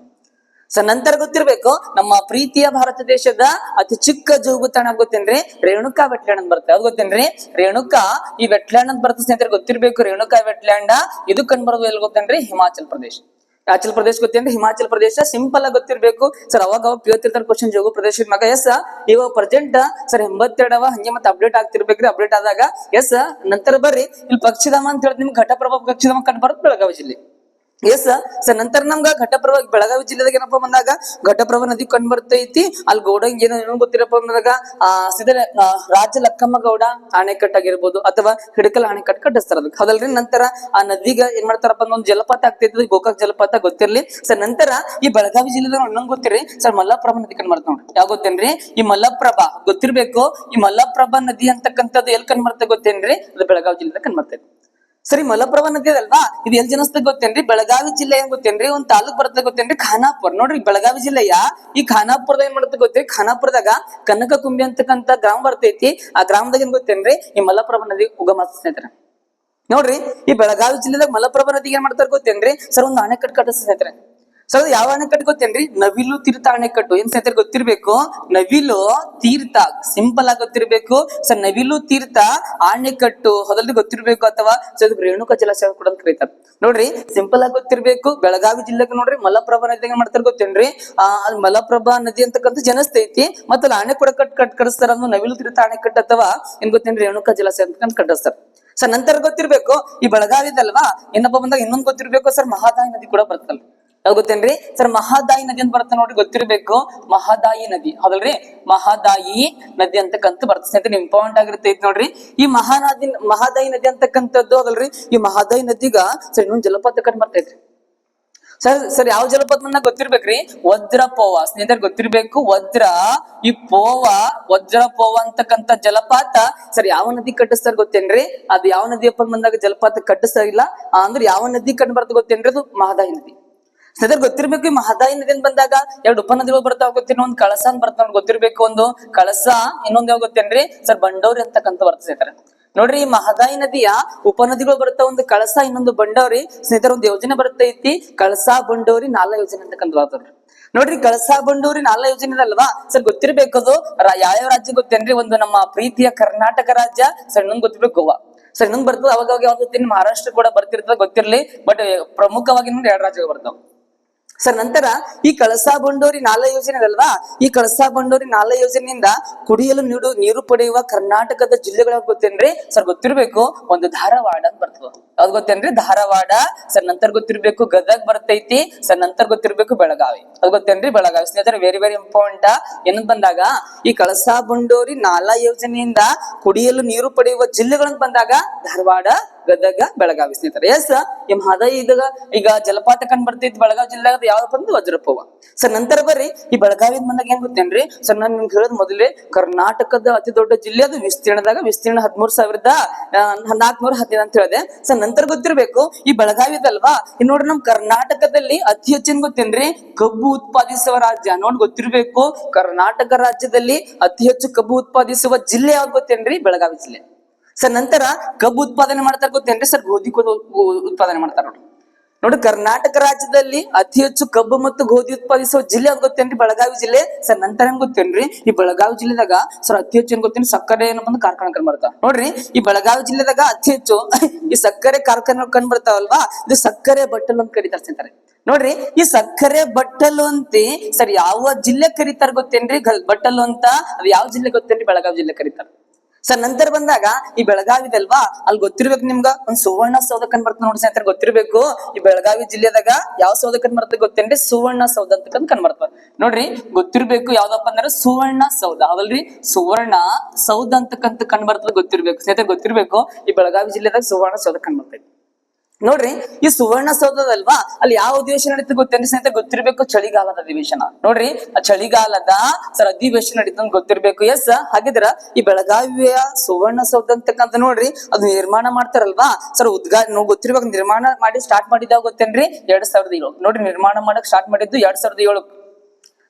ಸರ್ ನಂತರ ಗೊತ್ತಿರ್ಬೇಕು, ನಮ್ಮ ಪ್ರೀತಿಯ ಭಾರತ ದೇಶದ ಅತಿ ಚಿಕ್ಕ ಜೋಗುತಾಣ ಗೊತ್ತೇನ್ರಿ? ರೇಣುಕಾ ವೆಟ್ಲ್ಯಾಂಡ್ ಅಂತ ಬರ್ತದೆ ಅದು ಗೊತ್ತೇನ್ರಿ? ರೇಣುಕಾ ಈ ವೆಟ್ಲ್ಯಾಂಡ್ ಅಂತ ಬರ್ತದೆ ಸ್ನೇಹಿತರೆ, ಗೊತ್ತಿರ್ಬೇಕು, ರೇಣುಕಾ ವೆಟ್ಲ್ಯಾಂಡ್ ಇದು ಕಂಡ್ಬರೋದು ಎಲ್ಲಿ ಗೊತ್ತೇನ್ರಿ? ಹಿಮಾಚಲ್ ಪ್ರದೇಶ. ಹಿಮಾಚಲ ಪ್ರದೇಶ ಗೊತ್ತೇನ್ರಿ? ಹಿಮಾಚಲ್ ಪ್ರದೇಶ ಸಿಂಪಲ್ ಆಗಿ ಗೊತ್ತಿರ್ಬೇಕು. ಸರ್ ಅವಾಗ ಅವಾಗ ಕೇಳ್ತಿರ್ತಾರೆ ಕ್ವಶನ್ ಜೋಗು ಪ್ರದೇಶದ ಮಗ. ಎಸ್ ಇವಾಗ ಪ್ರೆಸೆಂಟ್ ಸರ್ ಎಂಬತ್ತೆರಡವ ಹಂಗೆ ಮತ್ತೆ ಅಪ್ಡೇಟ್ ಆಗ್ತಿರ್ಬೇಕ್ರಿ ಅಪ್ಡೇಟ್ ಆದಾಗ. ಎಸ್ ನಂತರ ಬರ್ರಿ, ಇಲ್ಲಿ ಪಕ್ಷಿಧಾಮ ಅಂತ ಹೇಳಿದ್ರೆ ನಿಮ್ಗೆ ಘಟಪ್ರಭಾ ಪಕ್ಷಿಧಾಮ ಕಂಡು ಬರುತ್ತೆ ಬೆಳಗಾವಿ ಜಿಲ್ಲೆ. ಎಸ್ ಸರ್ ನಂತರ ನಮ್ಗ ಘಟಪ್ರಭಾ ಬೆಳಗಾವಿ ಜಿಲ್ಲೆದಾಗ ಏನಪ್ಪ ಬಂದಾಗ ಘಟಪ್ರಭಾ ನದಿ ಕಂಡು ಬರ್ತೈತಿ. ಅಲ್ಲಿ ಗೌಡಂಗ್ ಏನೋ ಗೊತ್ತಿರಪ್ಪ ಬಂದಾಗ, ಆ ಸಿದ ರಾಜ ಲಕ್ಕಮ್ಮ ಗೌಡ ಆಗಿರ್ಬೋದು ಅಥವಾ ಹಿಡಕಲ್ ಅಣೆಕಟ್ಟು ಕಟ್ಟಿಸ್ತಾರ ಅದಕ್ಕೆ. ಹೌದಲ್ರಿ? ನಂತರ ಆ ನದಿಗ ಏನ್ ಮಾಡ್ತಾರಪ್ಪ ಅಂದ್ರೆ ಒಂದು ಜಲಪಾತ ಆಗ್ತೈತಿ. ಗೋಕಾಕ್ ಜಲಪಾತ ಗೊತ್ತಿರ್ಲಿ. ಸರ್ ನಂತರ ಈ ಬೆಳಗಾವಿ ಜಿಲ್ಲೆದಾಗ ಇನ್ನೊಂದ್ ಗೊತ್ತಿರಿ ಸರ್ ಮಲ್ಲಪ್ರಭಾ ನದಿ ಕಂಡು ಬರ್ತಾವ ನೋಡ್ರಿ. ಯಾವ ಗೊತ್ತೇನ್ರಿ? ಈ ಮಲ್ಲಪ್ರಭಾ ಗೊತ್ತಿರ್ಬೇಕು. ಈ ಮಲ್ಲಪ್ರಭಾ ನದಿ ಅಂತಕ್ಕಂಥದ್ದು ಎಲ್ಲಿ ಕಂಡು ಬರ್ತದೆ ಗೊತ್ತೇನ್ರಿ? ಅದು ಬೆಳಗಾವಿ ಜಿಲ್ಲೆದಾಗ ಕಂಡು ಬರ್ತೈತಿ. ಸರಿ, ಮಲಪ್ರಭಾ ನದಿ ಅಲ್ವಾ? ಇದು ಎಲ್ ಜನಿಸ್ತದೆ ಗೊತ್ತೇನ್ರಿ? ಬೆಳಗಾವಿ ಜಿಲ್ಲೆ ಏನ್ ಗೊತ್ತೇನ್ರಿ? ಒಂದ್ ತಾಲೂಕ್ ಬರ್ತದೆ ಗೊತ್ತೇನ್ರಿ? ಖಾನಾಪುರ. ನೋಡ್ರಿ, ಬೆಳಗಾವಿ ಜಿಲ್ಲೆಯ ಈ ಖಾನಾಪುರದ ಏನ್ ಮಾಡುತ್ತೆ ಗೊತ್ತೇ ಖಾನಾಪುರದಾಗ ಕನಕ ಕುಂಬಿ ಅಂತಕ್ಕಂತ ಗ್ರಾಮ ಬರ್ತೈತಿ. ಆ ಗ್ರಾಮದಾಗ ಏನ್ ಗೊತ್ತೇನ್ರಿ? ಈ ಮಲಪ್ರಭಾ ನದಿ ಉಗಮ ಸ್ನೇಹಿತರ ನೋಡ್ರಿ, ಈ ಬೆಳಗಾವಿ ಜಿಲ್ಲೆದಾಗ ಮಲಪ್ರಭಾ ನದಿಗೆ ಏನ್ ಮಾಡ್ತಾರ ಗೊತ್ತೇನ್ರಿ? ಸರ್, ಒಂದು ಅಣೆಕಟ್ಟು ಸ್ನೇಹಿತರೆ ಸರ್ ಅದು ಯಾವ ಅಣೆಕಟ್ಟು ಗೊತ್ತೇನ್ರಿ? ನವಿಲು ತೀರ್ಥ ಅಣೆಕಟ್ಟು. ಏನ್ ಸ್ನೇಹಿತರೆ ಗೊತ್ತಿರ್ಬೇಕು? ನವಿಲು ತೀರ್ಥ ಸಿಂಪಲ್ ಆಗಿ ಗೊತ್ತಿರ್ಬೇಕು. ಸರ್ ನವಿಲು ತೀರ್ಥ ಅಣೆಕಟ್ಟು. ಹೊದಲ್ರಿ? ಗೊತ್ತಿರ್ಬೇಕು ಅಥವಾ? ಸರ್ ರೇಣುಕಾ ಜಲಾಶಯ ಕೂಡ ಅಂತ ಕರೀತಾರೆ. ನೋಡ್ರಿ ಸಿಂಪಲ್ ಆಗಿ ಗೊತ್ತಿರ್ಬೇಕು. ಬೆಳಗಾವಿ ಜಿಲ್ಲೆಗೆ ನೋಡ್ರಿ, ಮಲಪ್ರಭಾ ನದಿ ಮಾಡ್ತಾರೆ ಗೊತ್ತೇನ್ರಿ? ಆ ಅಲ್ಲಿ ಮಲಪ್ರಭಾ ನದಿ ಅಂತಕ್ಕಂಥ ಜನಸ್ತೈತಿ ಮತ್ತೆ ಅಲ್ಲಿ ಅಣೆ ಕೂಡ ಕಟ್ ಕಟ್ ಕಟ್ಟಿಸ್ತಾರ ಅಂದ್ರೆ ನವಿಲು ತೀರ್ಥ ಅಣೆಕಟ್ಟು ಅಥವಾ ಏನ್ ಗೊತ್ತೇನ್ರಿ? ರೇಣುಕಾ ಜಲಾಶಯ ಅಂತ ಕಟ್ಟಿಸ್ತಾರೆ ಸರ್ ನಂತರ ಗೊತ್ತಿರ್ಬೇಕು, ಈ ಬೆಳಗಾವಿದಲ್ವಾ? ಏನಪ್ಪಾ ಬಂದಾಗ ಇನ್ನೊಂದು ಗೊತ್ತಿರ್ಬೇಕು. ಸರ್, ಮಹಾದಾಯಿ ನದಿ ಕೂಡ ಬರ್ತಲ್ಲ ಯಾವ್ದು ಗೊತ್ತೇನ್ರಿ? ಸರ್ ಮಹಾದಾಯಿ ನದಿ ಅಂತ ಬರುತ್ತೆ ನೋಡ್ರಿ ಗೊತ್ತಿರ್ಬೇಕು. ಮಹಾದಾಯಿ ನದಿ ಹೌದಲ್ರಿ? ಮಹಾದಾಯಿ ನದಿ ಅಂತಕ್ಕಂಥ ಬರ್ತದೆ ಸ್ನೇಹಿತರೆ ಇಂಪಾರ್ಟೆಂಟ್ ಆಗಿರ್ತೈತಿ ನೋಡ್ರಿ. ಈ ಮಹಾನದಿ ಮಹಾದಾಯಿ ನದಿ ಅಂತಕ್ಕಂಥದ್ದು ಹೌದಲ್ರಿ? ಈ ಮಹಾದಾಯಿ ನದಿಗ ಸರ್ ಇನ್ನೊಂದು ಜಲಪಾತ ಕಂಡು ಬರ್ತೈತ್ರಿ ಸರ್ ಸರ್ ಯಾವ ಜಲಪಾತ ಮನ್ನ ಗೊತ್ತಿರ್ಬೇಕ್ರಿ? ವಜ್ರ ಪೋವ. ಸ್ನೇಹಿತರೆ ಗೊತ್ತಿರ್ಬೇಕು? ವಜ್ರ ಈ ಪೋವ ವಜ್ರ ಪೋವ ಅಂತಕ್ಕಂಥ ಜಲಪಾತ ಸರ್ ಯಾವ ನದಿ ಕಟ್ಟಿಸ್ತಾರ ಗೊತ್ತೇನ್ರಿ? ಅದು ಯಾವ ನದಿಯಪ್ಪ ಬಂದಾಗ ಜಲಪಾತ ಕಟ್ಟಿಸ್ತಾ ಇಲ್ಲ? ಆ, ಅಂದ್ರೆ ಯಾವ ನದಿ ಕಂಡು ಬರ್ತದೆ ಗೊತ್ತೇನ್ರಿ ಅದು? ಮಹದಾಯಿ ನದಿ. ಸ್ನೇಹಿತರೆ ಗೊತ್ತಿರ್ಬೇಕು ಈ ಮಹದಾಯಿ ನದಿಯಿಂದ ಬಂದಾಗ ಎರಡು ಉಪನದಿಗಳು ಬರ್ತಾವ ಗೊತ್ತಿನ ಒಂದ್ ಕಳಸ ಅಂತ ಬರ್ತಾವ ಗೊತ್ತಿರ್ಬೇಕು ಒಂದು. ಕಳಸ, ಇನ್ನೊಂದ್ ಯಾವ ಗೊತ್ತೇನ್ರಿ ಸರ್ ಬಂಡೋರಿ ಅಂತಕ್ಕಂತ ಬರ್ತದೆ ನೋಡ್ರಿ ಈ ಮಹದಾಯಿ ನದಿಯ ಉಪನದಿಗಳು ಬರ್ತಾವ ಒಂದು ಕಳಸ, ಇನ್ನೊಂದು ಬಂಡೋರಿ. ಸ್ನೇಹಿತರ, ಒಂದು ಯೋಜನೆ ಬರ್ತೈತಿ. ಕಳಸ, ಬಂಡೋರಿ ನಾಲ್ಕ ಯೋಜನೆ ಅಂತಕ್ಕಂಥ ಬರ್ತಾವ್ರಿ ನೋಡ್ರಿ, ಕಳಸಾ, ಬಂಡೂರಿ, ನಾಲಾ ಯೋಜನೆ ಅಲ್ವಾ ಸರ್ ಗೊತ್ತಿರ್ಬೇಕದು ಯಾವ್ಯಾವ ರಾಜ್ಯ ಗೊತ್ತೇನ್ರಿ ಒಂದು ನಮ್ಮ ಪ್ರೀತಿಯ ಕರ್ನಾಟಕ ರಾಜ್ಯ, ಸರ್ ಇನ್ನೊಂದು ಗೊತ್ತಿರ್ಬೇಕು ಗೋವಾ. ಸರ್ ಇನ್ನೊಂದು ಬರ್ತದೆ ಅವಾಗ ಅವಾಗ ಯಾವ್ದು ಮಹಾರಾಷ್ಟ್ರ ಕೂಡ ಬರ್ತಿರ್ತದ, ಗೊತ್ತಿರ್ಲಿ. ಬಟ್ ಪ್ರಮುಖವಾಗಿ ಎರಡು ರಾಜ್ಯಗಳು ಬರ್ತಾವ. ಸರ್ ನಂತರ ಈ ಕಳಸಾ ಬಂಡೂರಿ ನಾಲ ಯೋಜನೆ ಅಲ್ವಾ ಈ ಕಳಸಾ ಬಂಡೂರಿ ನಾಲ ಯೋಜನೆಯಿಂದ ಕುಡಿಯಲು ನೀಡು, ನೀರು ಪಡೆಯುವ ಕರ್ನಾಟಕದ ಜಿಲ್ಲೆಗಳ ಗೊತ್ತೇನ್ರಿ? ಸರ್ ಗೊತ್ತಿರ್ಬೇಕು. ಒಂದು ಧಾರವಾಡ ಅಂತ ಬರ್ತದ. ಯಾವ್ದು ಗೊತ್ತೇನ್ರಿ? ಧಾರವಾಡ. ಸರ್ ನಂತರ ಗೊತ್ತಿರ್ಬೇಕು ಗದಗ್ ಬರ್ತೈತಿ. ಸರ್ ನಂತರ ಗೊತ್ತಿರ್ಬೇಕು ಬೆಳಗಾವಿ. ಅದು ಗೊತ್ತೇನ್ರಿ? ಬೆಳಗಾವಿ. ಸ್ನೇಹಿತರೆ ವೆರಿ ವೆರಿ ಇಂಪಾರ್ಟೆಂಟ್ ಏನಂತ ಬಂದಾಗ, ಈ ಕಳಸಾ ಬಂಡೂರಿ ನಾಲಾ ಯೋಜನೆಯಿಂದ ಕುಡಿಯಲು ನೀರು ಪಡೆಯುವ ಜಿಲ್ಲೆಗಳಂತ ಬಂದಾಗ, ಧಾರವಾಡ ಗದಗ, ಬೆಳಗಾವಿ. ಸ್ನೇಹಿತರೆ, ಎಸ್ ಎಂ ಹದ ಇದಾಗ ಈಗ ಜಲಪಾತ ಕಂಡ್ ಬರ್ತೈತಿ ಬೆಳಗಾವಿ ಜಿಲ್ಲೆಯಾಗ ಯಾವ್ದಪ್ಪ ಬಂದು ವಜ್ರಪ್ಪವ ಸರ್ ನಂತರ ಬರ್ರಿ, ಈ ಬೆಳಗಾವಿ ಬಂದಾಗ ಏನ್ ಗೊತ್ತೇನ್ರಿ? ಸರ್ ನಾನು ನಿಮ್ಗೆ ಹೇಳೋದ್ ಮೊದಲೇ, ಕರ್ನಾಟಕದ ಅತಿ ದೊಡ್ಡ ಜಿಲ್ಲೆ ಅದು ವಿಸ್ತೀರ್ಣದಾಗ ವಿಸ್ತೀರ್ಣ ಹದಿಮೂರ್ ಸಾವಿರದ ನಾಲ್ಕನೂರ ಹದಿನೈದು ಅಂತ ಹೇಳಿದೆ. ಸರ್ ನಂತರ ಗೊತ್ತಿರ್ಬೇಕು, ಈ ಬೆಳಗಾವಿ ಅಲ್ವಾ ನೋಡ್ರಿ ನಮ್ ಕರ್ನಾಟಕದಲ್ಲಿ ಅತಿ ಹೆಚ್ಚಿನ ಗೊತ್ತೇನ್ರಿ? ಕಬ್ಬು ಉತ್ಪಾದಿಸುವ ರಾಜ್ಯ. ನೋಡ್ ಗೊತ್ತಿರ್ಬೇಕು, ಕರ್ನಾಟಕ ರಾಜ್ಯದಲ್ಲಿ ಅತಿ ಹೆಚ್ಚು ಕಬ್ಬು ಉತ್ಪಾದಿಸುವ ಜಿಲ್ಲೆ ಯಾವ್ದು ಗೊತ್ತೇನ್ರಿ? ಬೆಳಗಾವಿ ಜಿಲ್ಲೆ. ಸರ್, ನಂತರ ಕಬ್ಬು ಉತ್ಪಾದನೆ ಮಾಡ್ತಾರ ಗೊತ್ತೇನ್ರಿ ಸರ್? ಗೋಧಿ ಉತ್ಪಾದನೆ ಮಾಡ್ತಾರ ನೋಡಿ ನೋಡಿ ಕರ್ನಾಟಕ ರಾಜ್ಯದಲ್ಲಿ ಅತಿ ಹೆಚ್ಚು ಕಬ್ಬು ಮತ್ತು ಗೋಧಿ ಉತ್ಪಾದಿಸುವ ಜಿಲ್ಲೆ ಅಂತ ಗೊತ್ತೇನ್ರಿ? ಬೆಳಗಾವಿ ಜಿಲ್ಲೆ. ಸರ್, ನಂತರ ಏನ್ ಗೊತ್ತೇನ್ರಿ? ಈ ಬೆಳಗಾವಿ ಜಿಲ್ಲೆದಾಗ ಸರ್, ಅತಿ ಹೆಚ್ಚು ಏನ್ ಗೊತ್ತೇನ್ರಿ? ಸಕ್ಕರೆ ಏನಪ್ಪ ಅಂದ್ರೆ ಕಾರ್ಖಾನೆ ಕಂಡು ಬರ್ತಾವ. ನೋಡ್ರಿ, ಈ ಬೆಳಗಾವಿ ಜಿಲ್ಲೆದಾಗ ಅತಿ ಹೆಚ್ಚು ಈ ಸಕ್ಕರೆ ಕಾರ್ಖಾನೆ ಕಂಡು ಬರ್ತಾವಲ್ವಾ? ಇದು ಸಕ್ಕರೆ ಬಟ್ಟಲು ಅಂತ ಕರೀತಾರೆ ಸ್ನೇಹಿತರೆ ನೋಡ್ರಿ, ಈ ಸಕ್ಕರೆ ಬಟ್ಟಲು ಅಂತಿ ಸರ್, ಯಾವ ಜಿಲ್ಲೆ ಕರೀತಾರ ಗೊತ್ತೇನ್ರಿ? ಬಟ್ಟಲು ಅಂತ ಅದು ಯಾವ ಜಿಲ್ಲೆ ಗೊತ್ತೇನ್ರಿ? ಬೆಳಗಾವಿ ಜಿಲ್ಲೆ ಕರೀತಾರ. ಸರ್ ನಂತರ ಬಂದಾಗ ಈ ಬೆಳಗಾವಿದಲ್ವಾ ಅಲ್ಲಿ ಗೊತ್ತಿರ್ಬೇಕು ನಿಮ್ಗ. ಒಂದ್ ಸುವರ್ಣ ಸೌಧ ಕಂಡ್ ಬರ್ತದೆ ನೋಡಿ ಸ್ನೇಹಿತರೆ, ಗೊತ್ತಿರ್ಬೇಕು. ಈ ಬೆಳಗಾವಿ ಜಿಲ್ಲೆದಾಗ ಯಾವ ಸೌಧ ಕಂಡ್ ಬರ್ತದೆ ಗೊತ್ತೇನ್ರಿ? ಸುವರ್ಣ ಸೌಧ ಅಂತ ಕಂಡ್ ಬರ್ತದೆ ನೋಡ್ರಿ, ಗೊತ್ತಿರ್ಬೇಕು ಯಾವ್ದಪ್ಪ ಅಂದ್ರೆ ಸುವರ್ಣ ಸೌಧ ಅವಲ್ರಿ ಸುವರ್ಣ ಸೌಧ ಅಂತಕ್ಕಂತ ಕಂಡ್ ಬರ್ತದೆ ಗೊತ್ತಿರ್ಬೇಕು. ಸ್ನೇಹಿತರೆ, ಗೊತ್ತಿರ್ಬೇಕು. ಈ ಬೆಳಗಾವಿ ಜಿಲ್ಲೆದಾಗ ಸುವರ್ಣ ಸೌಧ ಕಂಡ್ ಬರ್ತೈತಿ ನೋಡ್ರಿ, ಈ ಸುವರ್ಣ ಸೌಧದಲ್ವಾ ಅಲ್ಲಿ ಯಾವ ಅಧಿವೇಶನ ನಡೀತು ಗೊತ್ತೇನ್ರಿ ಸ್ನೇಹಿತರೆ? ಗೊತ್ತಿರ್ಬೇಕು ಚಳಿಗಾಲದ ಅಧಿವೇಶನ. ನೋಡ್ರಿ, ಆ ಚಳಿಗಾಲದ ಸರ್ ಅಧಿವೇಶನ ನಡೀತು ಅಂತ ಗೊತ್ತಿರ್ಬೇಕು ಎಸ್ ಹಾಗಿದ್ರ ಈ ಬೆಳಗಾವಿಯ ಸುವರ್ಣ ಸೌಧ ಅಂತಕ್ಕಂತ ನೋಡ್ರಿ, ಅದು ನಿರ್ಮಾಣ ಮಾಡ್ತಾರಲ್ವಾ? ಸರ್ ಉದ್ಘಾ ಗೊತ್ತಿರ್ಬೇಕು. ನಿರ್ಮಾಣ ಮಾಡಿ ಸ್ಟಾರ್ಟ್ ಮಾಡಿದಾಗ ಗೊತ್ತೇನ್ರಿ? ಎರಡ್ ಸಾವಿರದ ಏಳು. ನೋಡ್ರಿ, ನಿರ್ಮಾಣ ಮಾಡಕ್ ಸ್ಟಾರ್ಟ್ ಮಾಡಿದ್ದು ಎರಡ್ ಸಾವಿರದ ಏಳು.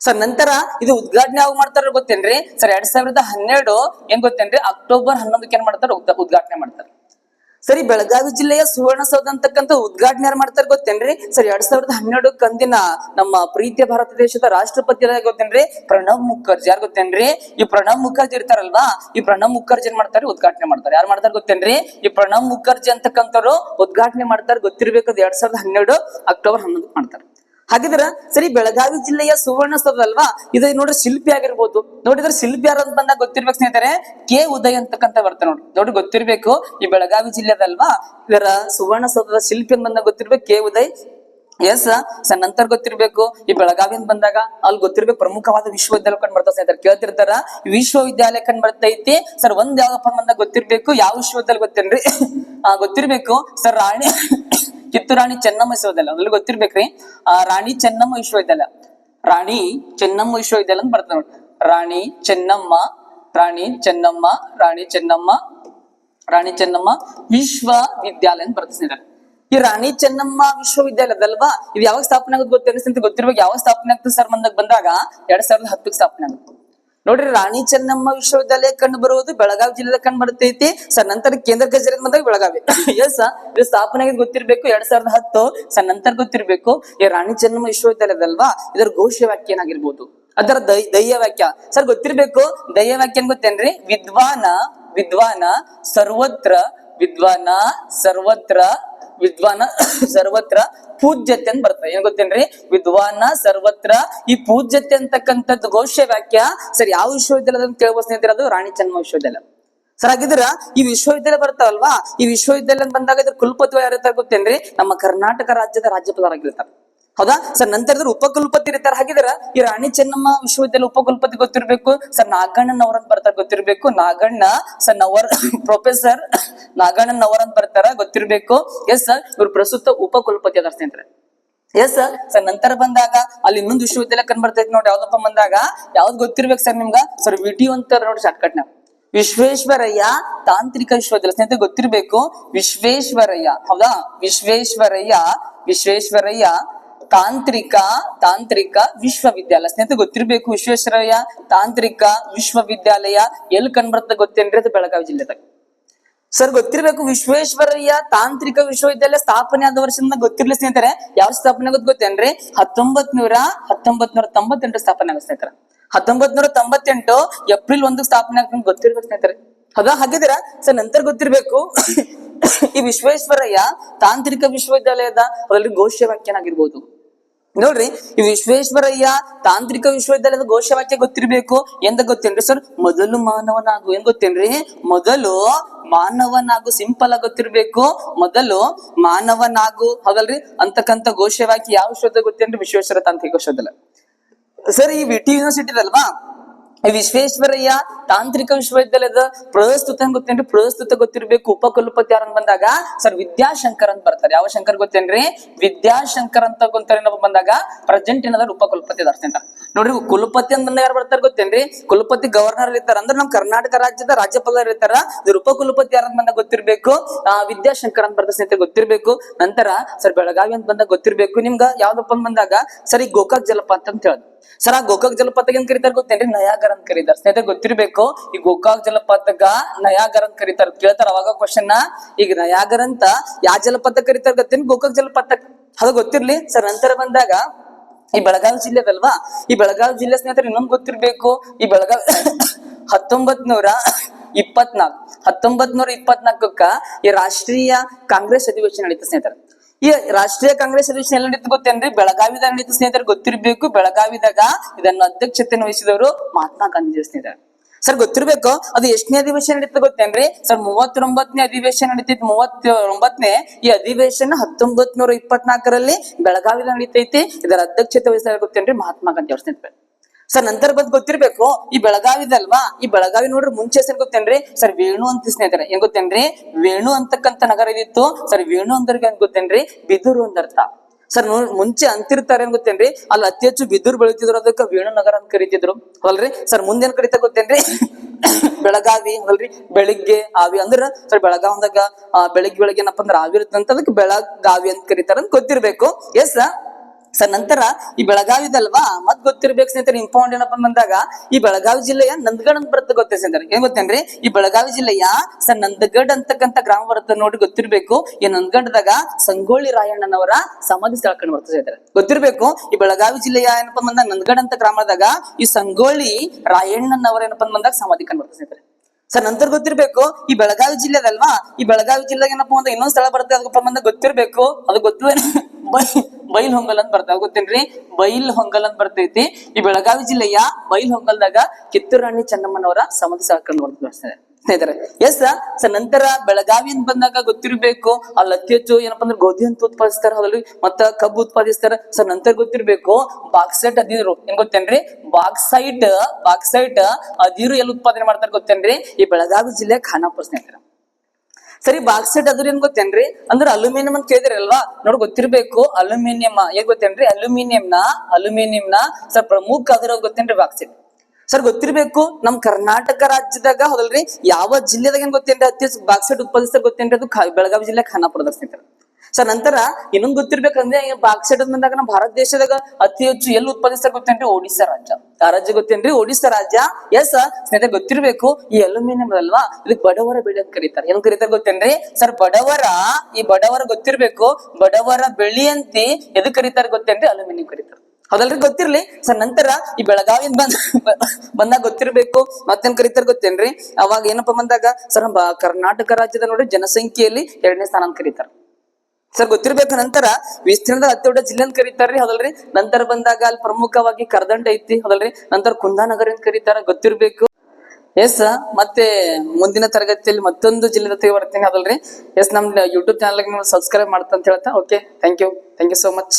ಸರ್, ನಂತರ ಇದು ಉದ್ಘಾಟನೆ ಯಾವಾಗ ಮಾಡ್ತಾರ ಗೊತ್ತೇನ್ರಿ? ಸರ್ ಎರಡ್ ಸಾವಿರದ ಹನ್ನೆರಡು ಏನ್ ಗೊತ್ತೇನ್ರಿ? ಅಕ್ಟೋಬರ್ ಹನ್ನೊಂದಕ್ಕೆ ಏನ್ ಮಾಡ್ತಾರೆ? ಉದ್ಘಾಟನೆ ಮಾಡ್ತಾರೆ. ಸರಿ, ಬೆಳಗಾವಿ ಜಿಲ್ಲೆಯ ಸುವರ್ಣಸೌಧ ಅಂತಕ್ಕಂಥ ಉದ್ಘಾಟನೆ ಯಾರು ಮಾಡ್ತಾರೆ ಗೊತ್ತೇನ್ರಿ? ಸರಿ, ಎರಡ್ ಸಾವಿರದ ಹನ್ನೆರಡು ಕಂದಿನ ನಮ್ಮ ಪ್ರೀತಿಯ ಭಾರತ ದೇಶದ ರಾಷ್ಟ್ರಪತಿ ಗೊತ್ತೇನ್ರಿ? ಪ್ರಣಬ್ ಮುಖರ್ಜಿ. ಯಾರು ಗೊತ್ತೇನ್ರಿ? ಈ ಪ್ರಣಬ್ ಮುಖರ್ಜಿ ಇರ್ತಾರಲ್ವಾ? ಈ ಪ್ರಣಬ್ ಮುಖರ್ಜಿ ಏನ್ ಮಾಡ್ತಾರೆ? ಉದ್ಘಾಟನೆ ಮಾಡ್ತಾರೆ. ಯಾರು ಮಾಡ್ತಾರೆ ಗೊತ್ತೇನ್ರಿ? ಈ ಪ್ರಣಬ್ ಮುಖರ್ಜಿ ಅಂತಕ್ಕಂಥವ್ರು ಉದ್ಘಾಟನೆ ಮಾಡ್ತಾರೆ ಗೊತ್ತಿರ್ಬೇಕು ಎರಡ್ ಸಾವಿರದ ಹನ್ನೆರಡು ಅಕ್ಟೋಬರ್ ಹನ್ನೊಂದಕ್ಕೆ ಮಾಡ್ತಾರೆ. ಹಾಗಿದ್ರ ಸರಿ ಬೆಳಗಾವಿ ಜಿಲ್ಲೆಯ ಸುವರ್ಣಸೌಧ ಅಲ್ವಾ? ಇದು ನೋಡ್ರಿ ಶಿಲ್ಪಿ ಆಗಿರ್ಬೋದು. ನೋಡಿದ್ರೆ ಶಿಲ್ಪಿ ಯಾರು ಅಂತ ಗೊತ್ತಿರ್ಬೇಕು ಸ್ನೇಹಿತರೆ, ಕೆ ಉದಯ್ ಅಂತಕ್ಕಂತ ಬರ್ತಾರೆ ನೋಡಿ ನೋಡಿ ಗೊತ್ತಿರ್ಬೇಕು, ಈ ಬೆಳಗಾವಿ ಜಿಲ್ಲೆದಲ್ವಾ? ಇದರ ಸುವರ್ಣಸೌಧದ ಶಿಲ್ಪಿ ಅಂತ ಗೊತ್ತಿರ್ಬೇಕು, ಕೆ ಉದಯ್. ಎಸ್, ಸರ್, ನಂತರ ಗೊತ್ತಿರ್ಬೇಕು, ಈ ಬೆಳಗಾವಿ ಅಂತ ಬಂದಾಗ ಅಲ್ಲಿ ಗೊತ್ತಿರ್ಬೇಕು, ಪ್ರಮುಖವಾದ ವಿಶ್ವವಿದ್ಯಾಲಯ ಕಂಡು ಬರ್ತಾವ ಸ್ನೇಹಿತರೆ. ಕೇಳ್ತಿರ್ತಾರ ವಿಶ್ವವಿದ್ಯಾಲಯ ಕಂಡು ಬರ್ತೈತಿ. ಸರ್, ಒಂದ್ ಯಾವ್ದಪ್ಪ ಬಂದಾಗ ಗೊತ್ತಿರ್ಬೇಕು, ಯಾವ ವಿಶ್ವವಿದ್ಯಾಲಯ ಗೊತ್ತೇನ್ರಿ? ಗೊತ್ತಿರ್ಬೇಕು, ಸರ್, ರಾಣಿ. ಕಿತ್ತೂರು ರಾಣಿ ಚೆನ್ನಮ್ಮ ವಿಶ್ವವಿದ್ಯಾಲಯ ಅದ್ರಲ್ಲಿ ಗೊತ್ತಿರ್ಬೇಕ್ರಿ. ಆ ರಾಣಿ ಚೆನ್ನಮ್ಮ ವಿಶ್ವವಿದ್ಯಾಲಯ ರಾಣಿ ಚೆನ್ನಮ್ಮ ವಿಶ್ವವಿದ್ಯಾಲಯ ಅಂತ ಬರ್ತದೆ ನೋಡಿ ರಾಣಿ ಚೆನ್ನಮ್ಮ ರಾಣಿ ಚೆನ್ನಮ್ಮ ರಾಣಿ ಚೆನ್ನಮ್ಮ ರಾಣಿ ಚೆನ್ನಮ್ಮ ವಿಶ್ವವಿದ್ಯಾಲಯ ಅಂತ ಬರ್ತಿದ್ದಾರೆ ಈ ರಾಣಿ ಚೆನ್ನಮ್ಮ ವಿಶ್ವವಿದ್ಯಾಲಯದಲ್ವಾ, ಇದು ಯಾವಾಗ ಸ್ಥಾಪನೆ ಆಗುತ್ತೆ ಅಂತ ಗೊತ್ತಿರ್ಬೇಕು ಯಾವಾಗ ಸ್ಥಾಪನೆ ಆಗ್ತದೆ ಸರ್ ಬಂದಾಗ ಬಂದಾಗ, ಎರಡ್ ಸಾವಿರದ ಹತ್ತಕ್ಕೆ ಸ್ಥಾಪನೆ ಆಗುತ್ತೆ. ನೋಡ್ರಿ, ರಾಣಿ ಚೆನ್ನಮ್ಮ ವಿಶ್ವವಿದ್ಯಾಲಯ ಕಂಡು ಬರುವುದು ಬೆಳಗಾವಿ ಜಿಲ್ಲೆದಾಗ ಕಂಡು ಬರ್ತೈತಿ ಸರ್, ನಂತರ ಕೇಂದ್ರ ಕಚೇರಿ ಬಂದಾಗ ಬೆಳಗಾವಿ. ಎಸ್ ಇದು ಸ್ಥಾಪನೆ ಆಗಿದ್ ಗೊತ್ತಿರ್ಬೇಕು, ಎರಡ್ ಸಾವಿರದ ಹತ್ತು. ಸರ್, ನಂತರ ಗೊತ್ತಿರ್ಬೇಕು. ಈ ರಾಣಿ ಚೆನ್ನಮ್ಮ ವಿಶ್ವವಿದ್ಯಾಲಯದಲ್ವಾ? ಇದರ ಘೋಷ ವಾಕ್ಯ ಏನಾಗಿರ್ಬೋದು? ಅದರ ದೈ ದಯ್ಯ ವಾಕ್ಯ. ಸರ್, ಗೊತ್ತಿರ್ಬೇಕು? ದಯ್ಯ ವಾಕ್ಯ ಏನ್ ಗೊತ್ತೇನ್ರಿ? ವಿದ್ವಾನ ವಿದ್ವಾನ, ಸರ್ವತ್ರ ವಿದ್ವಾನ, ಸರ್ವತ್ರ ವಿದ್ವಾನ ಸರ್ವತ್ರ ಪೂಜ್ಯತೆ ಅಂತ ಬರ್ತದೆ. ಏನ್ ಗೊತ್ತೇನ್ರಿ? ವಿದ್ವಾನ ಸರ್ವತ್ರ ಈ ಪೂಜ್ಯತೆ ಅಂತಕ್ಕಂಥದ್ದು ಘೋಷ್ಯ ವಾಕ್ಯ ಸರ್, ಯಾವ ವಿಶ್ವವಿದ್ಯಾಲಯದ ಅಂತ ಕೇಳ್ಬೋದು ಸ್ನೇಹಿತರೆ, ಅದು ರಾಣಿ ಚೆನ್ನಮ್ಮ ವಿಶ್ವವಿದ್ಯಾಲಯ. ಸರ್, ಹಾಗಿದ್ರ ಈ ವಿಶ್ವವಿದ್ಯಾಲಯ ಬರ್ತಾವಲ್ವಾ? ಈ ವಿಶ್ವವಿದ್ಯಾಲಯ ಬಂದಾಗ ಇದ್ರ ಕುಲಪತಿ ಯಾರು ಗೊತ್ತೇನ್ರಿ? ನಮ್ಮ ಕರ್ನಾಟಕ ರಾಜ್ಯದ ರಾಜ್ಯಪಾಲರಾಗಿರ್ತಾರೆ. ಹೌದಾ? ಸರ್ ನಂತರ ಉಪಕುಲಪತಿ ಇರ್ತಾರ, ಹಾಗಿದ್ರ? ಈ ರಾಣಿ ಚೆನ್ನಮ್ಮ ವಿಶ್ವವಿದ್ಯಾಲಯ ಉಪಕುಲಪತಿ ಗೊತ್ತಿರ್ಬೇಕು. ಸರ್ ನಾಗಣ್ಣನ್ ಅವ್ರ ಅಂತ ಬರ್ತಾರ, ಗೊತ್ತಿರ್ಬೇಕು. ನಾಗಣ್ಣ ಸರ್, ನವರ್, ಪ್ರೊಫೆಸರ್ ನಾಗಣ್ಣನ್ ಅವರಂತ ಬರ್ತಾರ, ಗೊತ್ತಿರ್ಬೇಕು. ಎಸ್ ಸರ್ ಇವ್ರು ಪ್ರಸ್ತುತ ಉಪಕುಲಪತಿ ಅದಾರ ಸ್ನೇಹಿತರೆ. ಎಸ್ ಸರ್, ನಂತರ ಬಂದಾಗ, ಅಲ್ಲಿ ಇನ್ನೊಂದು ವಿಶ್ವವಿದ್ಯಾಲಯ ಕಂಡು ಬರ್ತೈತಿ ನೋಡಿ, ಯಾವ್ದಪ್ಪ ಬಂದಾಗ. ಯಾವ್ದು ಗೊತ್ತಿರ್ಬೇಕು ಸರ್ ನಿಮ್ಗ? ಸರ್, ವಿಟಿ ಅಂತಾರ ನೋಡಿ ಶಾರ್ಟ್ಕಟ್ ನಾವ್ ವಿಶ್ವೇಶ್ವರಯ್ಯ ತಾಂತ್ರಿಕ ವಿಶ್ವವಿದ್ಯಾಲಯ. ಸ್ನೇಹಿತರೆ, ಗೊತ್ತಿರ್ಬೇಕು. ವಿಶ್ವೇಶ್ವರಯ್ಯ, ಹೌದಾ? ವಿಶ್ವೇಶ್ವರಯ್ಯ ವಿಶ್ವೇಶ್ವರಯ್ಯ ತಾಂತ್ರಿಕ ತಾಂತ್ರಿಕ ವಿಶ್ವವಿದ್ಯಾಲಯ. ಸ್ನೇಹಿತರೆ, ಗೊತ್ತಿರ್ಬೇಕು ವಿಶ್ವೇಶ್ವರಯ್ಯ, ತಾಂತ್ರಿಕ ವಿಶ್ವವಿದ್ಯಾಲಯ ಎಲ್ಲಿ ಕಂಡು ಬರ್ತದೆ ಗೊತ್ತೇನ್ರಿ? ಅದು ಬೆಳಗಾವಿ ಜಿಲ್ಲೆದಾಗ. ಸರ್, ಗೊತ್ತಿರ್ಬೇಕು ವಿಶ್ವೇಶ್ವರಯ್ಯ ತಾಂತ್ರಿಕ ವಿಶ್ವವಿದ್ಯಾಲಯ ಸ್ಥಾಪನೆ ಆದ ವರ್ಷದಿಂದ ಗೊತ್ತಿರ್ಲಿ ಸ್ನೇಹಿತರೆ. ಯಾವ ಸ್ಥಾಪನೆ ಆಗೋದು ಗೊತ್ತೇನ್ರಿ? ಹತ್ತೊಂಬತ್ ನೂರ ಹತ್ತೊಂಬತ್ ನೂರ ತೊಂಬತ್ತೆಂಟು ಸ್ಥಾಪನೆ ಆಗ ಸ್ನೇಹಿತರ. ಹತ್ತೊಂಬತ್ ನೂರ ತೊಂಬತ್ತೆಂಟು ಏಪ್ರಿಲ್ ಒಂದು ಸ್ಥಾಪನೆ ಆಗ ಗೊತ್ತಿರ್ಬೇಕು ಸ್ನೇಹಿತರೆ. ಹೌದಾ? ಹಾಗಿದ್ರ ಸರ್, ನಂತರ ಗೊತ್ತಿರ್ಬೇಕು. ಈ ವಿಶ್ವೇಶ್ವರಯ್ಯ ತಾಂತ್ರಿಕ ವಿಶ್ವವಿದ್ಯಾಲಯದ ಅದರಲ್ಲಿ ಘೋಷವಾಕ್ಯನಾಗಿರ್ಬೋದು ನೋಡ್ರಿ ವಿಶ್ವೇಶ್ವರಯ್ಯ ತಾಂತ್ರಿಕ ವಿಶ್ವವಿದ್ಯಾಲಯದ ಘೋಷವಾಕ್ಯ ಗೊತ್ತಿರ್ಬೇಕು? ಎಂದ ಗೊತ್ತೇನ್ರಿ ಸರ್? ಮೊದಲು ಮಾನವನಾಗು, ಏನ್ ಗೊತ್ತೇನ್ರಿ? ಮೊದಲು ಮಾನವನಾಗು ಸಿಂಪಲ್ ಆಗಿ ಗೊತ್ತಿರ್ಬೇಕು. ಮೊದಲು ಮಾನವನಾಗು, ಹೌದಲ್ರಿ? ಅಂತಕ್ಕಂತ ಘೋಷವಾಕ್ಯ ಯಾವ ವಿಶ್ವದ ಗೊತ್ತೇನ್ರಿ? ವಿಶ್ವೇಶ್ವರ ತಾಂತ್ರಿಕ ವಿಶ್ವವಿದ್ಯಾಲಯ. ಸರ್, ಈ ವಿಟಿ ಯೂನಿವರ್ಸಿಟಿ ಅಲ್ವಾ ವಿಶ್ವೇಶ್ವರಯ್ಯ ತಾಂತ್ರಿಕ ವಿಶ್ವವಿದ್ಯಾಲಯದ ಪ್ರಸ್ತುತ ಹೆಂಗ್ ಗೊತ್ತೇನ್ರಿ? ಪ್ರಸ್ತುತ ಗೊತ್ತಿರ್ಬೇಕು. ಉಪಕುಲಪತಿ ಯಾರಂತ ಬಂದಾಗ? ಸರ್ ವಿದ್ಯಾಶಂಕರ್ ಅಂತ ಬರ್ತಾರೆ. ಯಾವ ಶಂಕರ್ ಗೊತ್ತೇನ್ರಿ? ವಿದ್ಯಾಶಂಕರ್ ಅಂತ ಏನಪ್ಪ ಬಂದಾಗ? ಪ್ರೆಸೆಂಟ್ ಏನಾದ್ರು ಉಪಕುಲಪತಿ ಸ್ನೇಹಿತರ ನೋಡ್ರಿ, ಕುಲಪತಿ ಅಂತ ಯಾರು ಬರ್ತಾರೆ ಗೊತ್ತೇನ್ರಿ? ಕುಲಪತಿ ಗವರ್ನರ್ ಇರ್ತಾರ. ಅಂದ್ರೆ ನಮ್ ಕರ್ನಾಟಕ ರಾಜ್ಯದ ರಾಜ್ಯಪಾಲರು ಇರ್ತಾರ? ಇದ್ರ ಉಪಕುಲಪತಿ ಯಾರಂತ ಬಂದಾಗ ಗೊತ್ತಿರ್ಬೇಕು? ಆ, ವಿದ್ಯಾಶಂಕರ್ ಅಂತ ಬರ್ತಾರೆ ಸ್ನೇಹಿತರೆ ಗೊತ್ತಿರ್ಬೇಕು. ನಂತರ ಸರ್ ಬೆಳಗಾವಿ ಅಂತ ಬಂದಾಗ ಗೊತ್ತಿರ್ಬೇಕು. ನಿಮ್ಗ ಯಾವ್ದಪ್ಪ ಅಂತ ಬಂದಾಗ, ಸರಿ ಗೋಕಾಕ್ ಜಲಪಾತ ಅಂತ ಹೇಳೋದು. ಸರ್ ಆ ಗೋಕಾಕ್ ಜಲಪಾತ ಏನ್ ಕರೀತಾರ ಗೊತ್ತೇನ್ರಿ? ನಯಾಗರ್ ಅಂತ ಕರೀತಾರೆ. ಸ್ನೇಹಿತರೆ, ಗೊತ್ತಿರ್ಬೇಕು? ಈ ಗೋಕಾಕ್ ಜಲಪಾತಕ್ಕ ನಯಾಗರ್ ಅಂತ ಕರೀತಾರ. ಕೇಳ್ತಾರ ಅವಾಗ ಕ್ವಶನ್ ಈಗ ನಯಾಗರ್ ಅಂತ ಯಾವ ಜಲಪಾತ ಕರೀತಾರ ಗೊತ್ತೇನ್? ಗೋಕಾಕ್ ಜಲಪಾತ. ಅದು ಗೊತ್ತಿರ್ಲಿ? ಸರ್, ನಂತರ ಬಂದಾಗ ಈ ಬೆಳಗಾವಿ ಜಿಲ್ಲೆ ಅದಲ್ವಾ? ಈ ಬೆಳಗಾವಿ ಜಿಲ್ಲೆ ಸ್ನೇಹಿತರೆ, ಇನ್ನೊಂದು ಗೊತ್ತಿರ್ಬೇಕು. ಈ ಬೆಳಗಾವಿ ಹತ್ತೊಂಬತ್ ನೂರ ಇಪ್ಪತ್ನಾಲ್ಕು. ಹತ್ತೊಂಬತ್ ನೂರ ಇಪ್ಪತ್ನಾಲ್ಕಕ್ಕ ಈ ರಾಷ್ಟ್ರೀಯ ಕಾಂಗ್ರೆಸ್ ಅಧಿವೇಶನ ನಡೀತದೆ ಸ್ನೇಹಿತರೆ. ಈ ರಾಷ್ಟ್ರೀಯ ಕಾಂಗ್ರೆಸ್ ಅಧಿವೇಶನ ಎಲ್ಲ ನಡೀತು ಗೊತ್ತೇನ್ರಿ? ಬೆಳಗಾವಿದಾಗ ನಡೀತು ಸ್ನೇಹಿತರು, ಗೊತ್ತಿರ್ಬೇಕು. ಬೆಳಗಾವಿದಾಗ ಇದನ್ನ ಅಧ್ಯಕ್ಷತೆಯನ್ನು ವಹಿಸಿದವರು ಮಹಾತ್ಮ ಗಾಂಧೀಜಿ ಸ್ನೇಹಿತರು. ಸರ್, ಗೊತ್ತಿರ್ಬೇಕು? ಅದು ಎಷ್ಟನೇ ಅಧಿವೇಶನ ನಡೀತದೆ ಗೊತ್ತೇನ್ರಿ? ಸರ್, ಮೂವತ್ತೊಂಬತ್ತನೇ ಅಧಿವೇಶನ ನಡೀತಿದ್ ಮೂವತ್ತೊಂಬತ್ತನೇ ಈ ಅಧಿವೇಶನ ಹತ್ತೊಂಬತ್ ನೂರ ಇಪ್ಪತ್ನಾಲ್ಕರಲ್ಲಿ ಬೆಳಗಾವಿದಾಗ ನಡೀತೈತಿ. ಇದರ ಅಧ್ಯಕ್ಷತೆ ವಹಿಸಿದ ಗೊತ್ತೇನ್ರಿ? ಮಹಾತ್ಮ ಗಾಂಧಿ ಅವ್ರ ಸ್ನೇಹಿತರೆ. ಸರ್ ನಂತರ ಬಂದ್ ಗೊತ್ತಿರ್ಬೇಕು. ಈ ಬೆಳಗಾವಿದಲ್ವಾ ಈ ಬೆಳಗಾವಿ ನೋಡ್ರಿ ಮುಂಚೆ ಹೆಸರು ಗೊತ್ತೇನ್ರಿ? ಸರ್ ವೇಣು ಅಂತ ಸ್ನೇಹಿತರೆ ಏನ್ ಗೊತ್ತೇನ್ರಿ? ವೇಣು ಅಂತಕ್ಕಂತ ನಗರ ಇದಿತ್ತು. ಸರ್ ವೇಣು ಅಂದ್ರೆ ಏನ್ ಗೊತ್ತೇನ್ರಿ? ಬಿದುರು ಅಂದರ್ಥ ಸರ್ ಮುಂಚೆ ಅಂತಿರ್ತಾರೆ ಏನ್ ಗೊತ್ತೇನ್ರಿ? ಅಲ್ಲಿ ಅತಿ ಹೆಚ್ಚು ಬಿದುರು ಬೆಳಿತಿದ್ರು ಅದಕ್ಕೆ ವೇಣು ನಗರ ಅಂತ ಕರಿತಿದ್ರು. ಅಲ್ರಿ? ಸರ್ ಮುಂದೇನ್ ಕರಿತಾ ಗೊತ್ತೇನ್ರಿ? ಬೆಳಗಾವಿ ಅಲ್ರಿ? ಬೆಳಿಗ್ಗೆ ಆವಿ. ಅಂದ್ರ ಸರ್ ಬೆಳಗಾವ್ ಆ, ಬೆಳಿಗ್ಗೆ ಬೆಳಗ್ಗೆ ಏನಪ್ಪ ಅಂದ್ರೆ ಆವಿ ಇರುತ್ತಂತ ಅದಕ್ಕೆ ಬೆಳಗಾವಿ ಅಂತ ಕರೀತಾರ ಅಂತ ಗೊತ್ತಿರ್ಬೇಕು. ಎಸ್ ಸರ್ ನಂತರ ಈ ಬೆಳಗಾವಿದಲ್ವಾ ಮತ್ ಗೊತ್ತಿರ್ಬೇಕು ಸ್ನೇಹಿತರೆ ಇಂಪಾರ್ಟೆಂಟ್ ಏನಪ್ಪ ಬಂದಾಗ, ಈ ಬೆಳಗಾವಿ ಜಿಲ್ಲೆಯ ನಂದಗಡ್ ಅಂತ ಬರುತ್ತೆ ಗೊತ್ತೇ ಸ್ನೇಹಿತರೆ. ಏನ್ ಗೊತ್ತೇನ್ರಿ ಈ ಬೆಳಗಾವಿ ಜಿಲ್ಲೆಯ ಸರ್ ನಂದಗಡ್ ಅಂತಕ್ಕಂತ ಗ್ರಾಮ ಬರುತ್ತೆ ನೋಡಿ ಗೊತ್ತಿರ್ಬೇಕು. ಈ ನಂದಗಡ್ದಾಗ ಸಂಗೊಳ್ಳಿ ರಾಯಣ್ಣನವರ ಸಮಾಧಿ ಸ್ಥಳ ಕಂಡು ಬರ್ತದೆ ಸ್ನೇಹಿತರೆ. ಗೊತ್ತಿರ್ಬೇಕು? ಈ ಬೆಳಗಾವಿ ಜಿಲ್ಲೆಯ ಏನಪ್ಪ ಬಂದಾಗ, ನಂದಗಡ್ ಅಂತ ಗ್ರಾಮದಾಗ ಈ ಸಂಗೊಳ್ಳಿ ರಾಯಣ್ಣನವರ ಏನಪ್ಪ ಬಂದಾಗ ಸಮಾಧಿ ಕಂಡು ಬರ್ತದೆ ಸ್ನೇಹಿತರೆ. ಸರ್ ನಂತರ ಗೊತ್ತಿರ್ಬೇಕು, ಈ ಬೆಳಗಾವಿ ಜಿಲ್ಲೆದಲ್ವಾ? ಈ ಬೆಳಗಾವಿ ಜಿಲ್ಲೆಗೆ ಏನಪ್ಪ ಅಂತ ಇನ್ನೊಂದ್ ಸ್ಥಳ ಬರುತ್ತೆ ಅದಕ್ಕಪ್ಪಾ ಬಂದ ಗೊತ್ತಿರ್ಬೇಕು. ಅದು ಗೊತ್ತು ಬೈಲ್ ಹೊಂಗಲ್ ಅಂತ ಬರ್ತದೆ ಗೊತ್ತೇನ್ರಿ? ಬೈಲ್ ಹೊಂಗಲ್ ಅಂತ ಬರ್ತೈತಿ. ಈ ಬೆಳಗಾವಿ ಜಿಲ್ಲೆಯ ಬೈಲ್ ಹೊಂಗಲ್ದಾಗ ಕಿತ್ತೂರು ರಾಣಿ ಚೆನ್ನಮ್ಮನವರ ಸಮಾಧಿ ಸ್ಥಳ ಬರ್ತಾರೆ ಸ್ನೇಹಿತರೆ ಎಸ್, ಸರ್, ನಂತರ ಬೆಳಗಾವಿ ಅಂತ ಬಂದಾಗ ಗೊತ್ತಿರ್ಬೇಕು. ಅಲ್ಲಿ ಅತಿ ಹೆಚ್ಚು ಏನಪ್ಪಾ ಅಂದ್ರೆ ಗೋಧಿ ಅಂತ ಉತ್ಪಾದಿಸ್ತಾರ, ಹೌದಲ್ರಿ? ಮತ್ತ ಕಬ್ಬು ಉತ್ಪಾದಿಸ್ತಾರ. ಸರ್, ನಂತರ ಗೊತ್ತಿರ್ಬೇಕು, ಬಾಕ್ಸೈಟ್ ಅದಿರು. ಏನ್ ಗೊತ್ತೇನ್ರಿ? ಬಾಕ್ಸೈಟ್ ಬಾಕ್ಸೈಟ್ ಅದಿರು ಎಲ್ಲಿ ಉತ್ಪಾದನೆ ಮಾಡ್ತಾರ ಗೊತ್ತೇನ್ರಿ? ಈ ಬೆಳಗಾವಿ ಜಿಲ್ಲೆ ಖಾನಾಪುರ ಸ್ನೇಹಿತರೆ. ಸರಿ, ಬಾಕ್ಸೈಟ್ ಅದ್ರ ಏನ್ ಗೊತ್ತೇನ್ರಿ? ಅಂದ್ರೆ ಅಲ್ಯೂಮಿನಿಯಂ ಅಂತ ಕೇಳಿದ್ರಲ್ವಾ? ನೋಡ್ ಗೊತ್ತಿರ್ಬೇಕು, ಅಲ್ಯೂಮಿನಿಯಂ, ಏನ್ ಗೊತ್ತೇನ್ರಿ? ಅಲ್ಯೂಮಿನಿಯಂನ ಅಲ್ಯೂಮಿನಿಯಂನ, ಸರ್, ಪ್ರಮುಖ ಅದರ ಗೊತ್ತೇನ್ರಿ ಬಾಕ್ಸೈಟ್. ಸರ್ ಗೊತ್ತಿರ್ಬೇಕು, ನಮ್ ಕರ್ನಾಟಕ ರಾಜ್ಯದಾಗ ಹೌದಲ್ರಿ? ಯಾವ ಜಿಲ್ಲೆದಾಗ ಏನ್ ಗೊತ್ತೇನ್ರಿ? ಅತಿ ಹೆಚ್ಚು ಬಾಕ್ಸೈಟ್ ಉತ್ಪಾದಿಸ್ತಾರೆ ಗೊತ್ತೇನ್ರಿ? ಅದು ಬೆಳಗಾವಿ ಜಿಲ್ಲೆ ಖಾನಾಪುರದ ಸ್ನೇಹಿತರೆ ಸರ್, ನಂತರ ಇನ್ನೊಂದ್ ಗೊತ್ತಿರ್ಬೇಕಂದ್ರೆ ಬಾಕ್ಸೈಡ್ ಬಂದಾಗ ನಮ್ಮ ಭಾರತ ದೇಶದಾಗ ಅತಿ ಹೆಚ್ಚು ಎಲ್ಲಿ ಉತ್ಪಾದಿಸ್ತಾರೆ ಗೊತ್ತೇನ್ರಿ? ಒಡಿಶಾ ರಾಜ್ಯ. ಆ ರಾಜ್ಯ ಗೊತ್ತೇನ್ರಿ? ಒಡಿಶಾ ರಾಜ್ಯ. ಎಸ್, ಸ್ನೇಹಿತರೆ, ಗೊತ್ತಿರ್ಬೇಕು, ಈ ಅಲ್ಯೂಮಿನಿಯಂ ಅಲ್ವಾ ಇದಕ್ಕೆ ಬಡವರ ಬೆಳೆ ಅಂತ ಕರೀತಾರೆ. ಏನ್ ಕರೀತಾರೆ ಗೊತ್ತೇನ್ರಿ? ಸರ್, ಬಡವರ, ಈ ಬಡವರ ಗೊತ್ತಿರ್ಬೇಕು, ಬಡವರ ಬೆಳಿ ಅಂತಿ ಎದಕ್ ಕರೀತಾರೆ ಗೊತ್ತೇನ್ರಿ? ಅಲ್ಯೂಮಿನಿಯಂ ಕರೀತಾರೆ. ಹೌದಲ್ರಿ? ಗೊತ್ತಿರ್ಲಿ. ಸರ್, ನಂತರ ಈ ಬೆಳಗಾವಿಯಿಂದ ಬಂದ ಬಂದಾಗ ಗೊತ್ತಿರ್ಬೇಕು. ಮತ್ತೇನ್ ಕರೀತಾರ ಗೊತ್ತೇನ್ರಿ? ಅವಾಗ ಏನಪ್ಪಾ ಬಂದಾಗ, ಸರ್ ಕರ್ನಾಟಕ ರಾಜ್ಯದ ನೋಡಿ ಜನಸಂಖ್ಯೆಯಲ್ಲಿ ಎರಡನೇ ಸ್ಥಾನ ಅಂತ ಕರೀತಾರ. ಸರ್, ಗೊತ್ತಿರ್ಬೇಕು ನಂತರ ವಿಸ್ತೀರ್ಣದ ಅತಿ ದೊಡ್ಡ ಜಿಲ್ಲೆ ಅಂತ ಕರೀತಾರ್ರಿ, ಹೌದಲ್ರಿ? ನಂತರ ಬಂದಾಗ ಅಲ್ಲಿ ಪ್ರಮುಖವಾಗಿ ಕರ್ದಂಡ ಐತಿ, ಹೌದಲ್ರಿ? ನಂತರ ಕುಂದಾನಗರ ಅಂತ ಕರೀತಾರ, ಗೊತ್ತಿರ್ಬೇಕು. ಎಸ್ ಮತ್ತೆ ಮುಂದಿನ ತರಗತಿಯಲ್ಲಿ ಮತ್ತೊಂದು ಜಿಲ್ಲೆ ಜೊತೆಗೆ ಬರ್ತೀನಿ, ಹೌದಲ್ರಿ? ಎಸ್ ನಮ್ ಯೂಟ್ಯೂಬ್ ಚಾನಲ್ ನೀವು ಸಬ್ಸ್ಕ್ರೈಬ್ ಮಾಡ್ತಾ ಅಂತ ಹೇಳ್ತಾ okay thank you thank you so much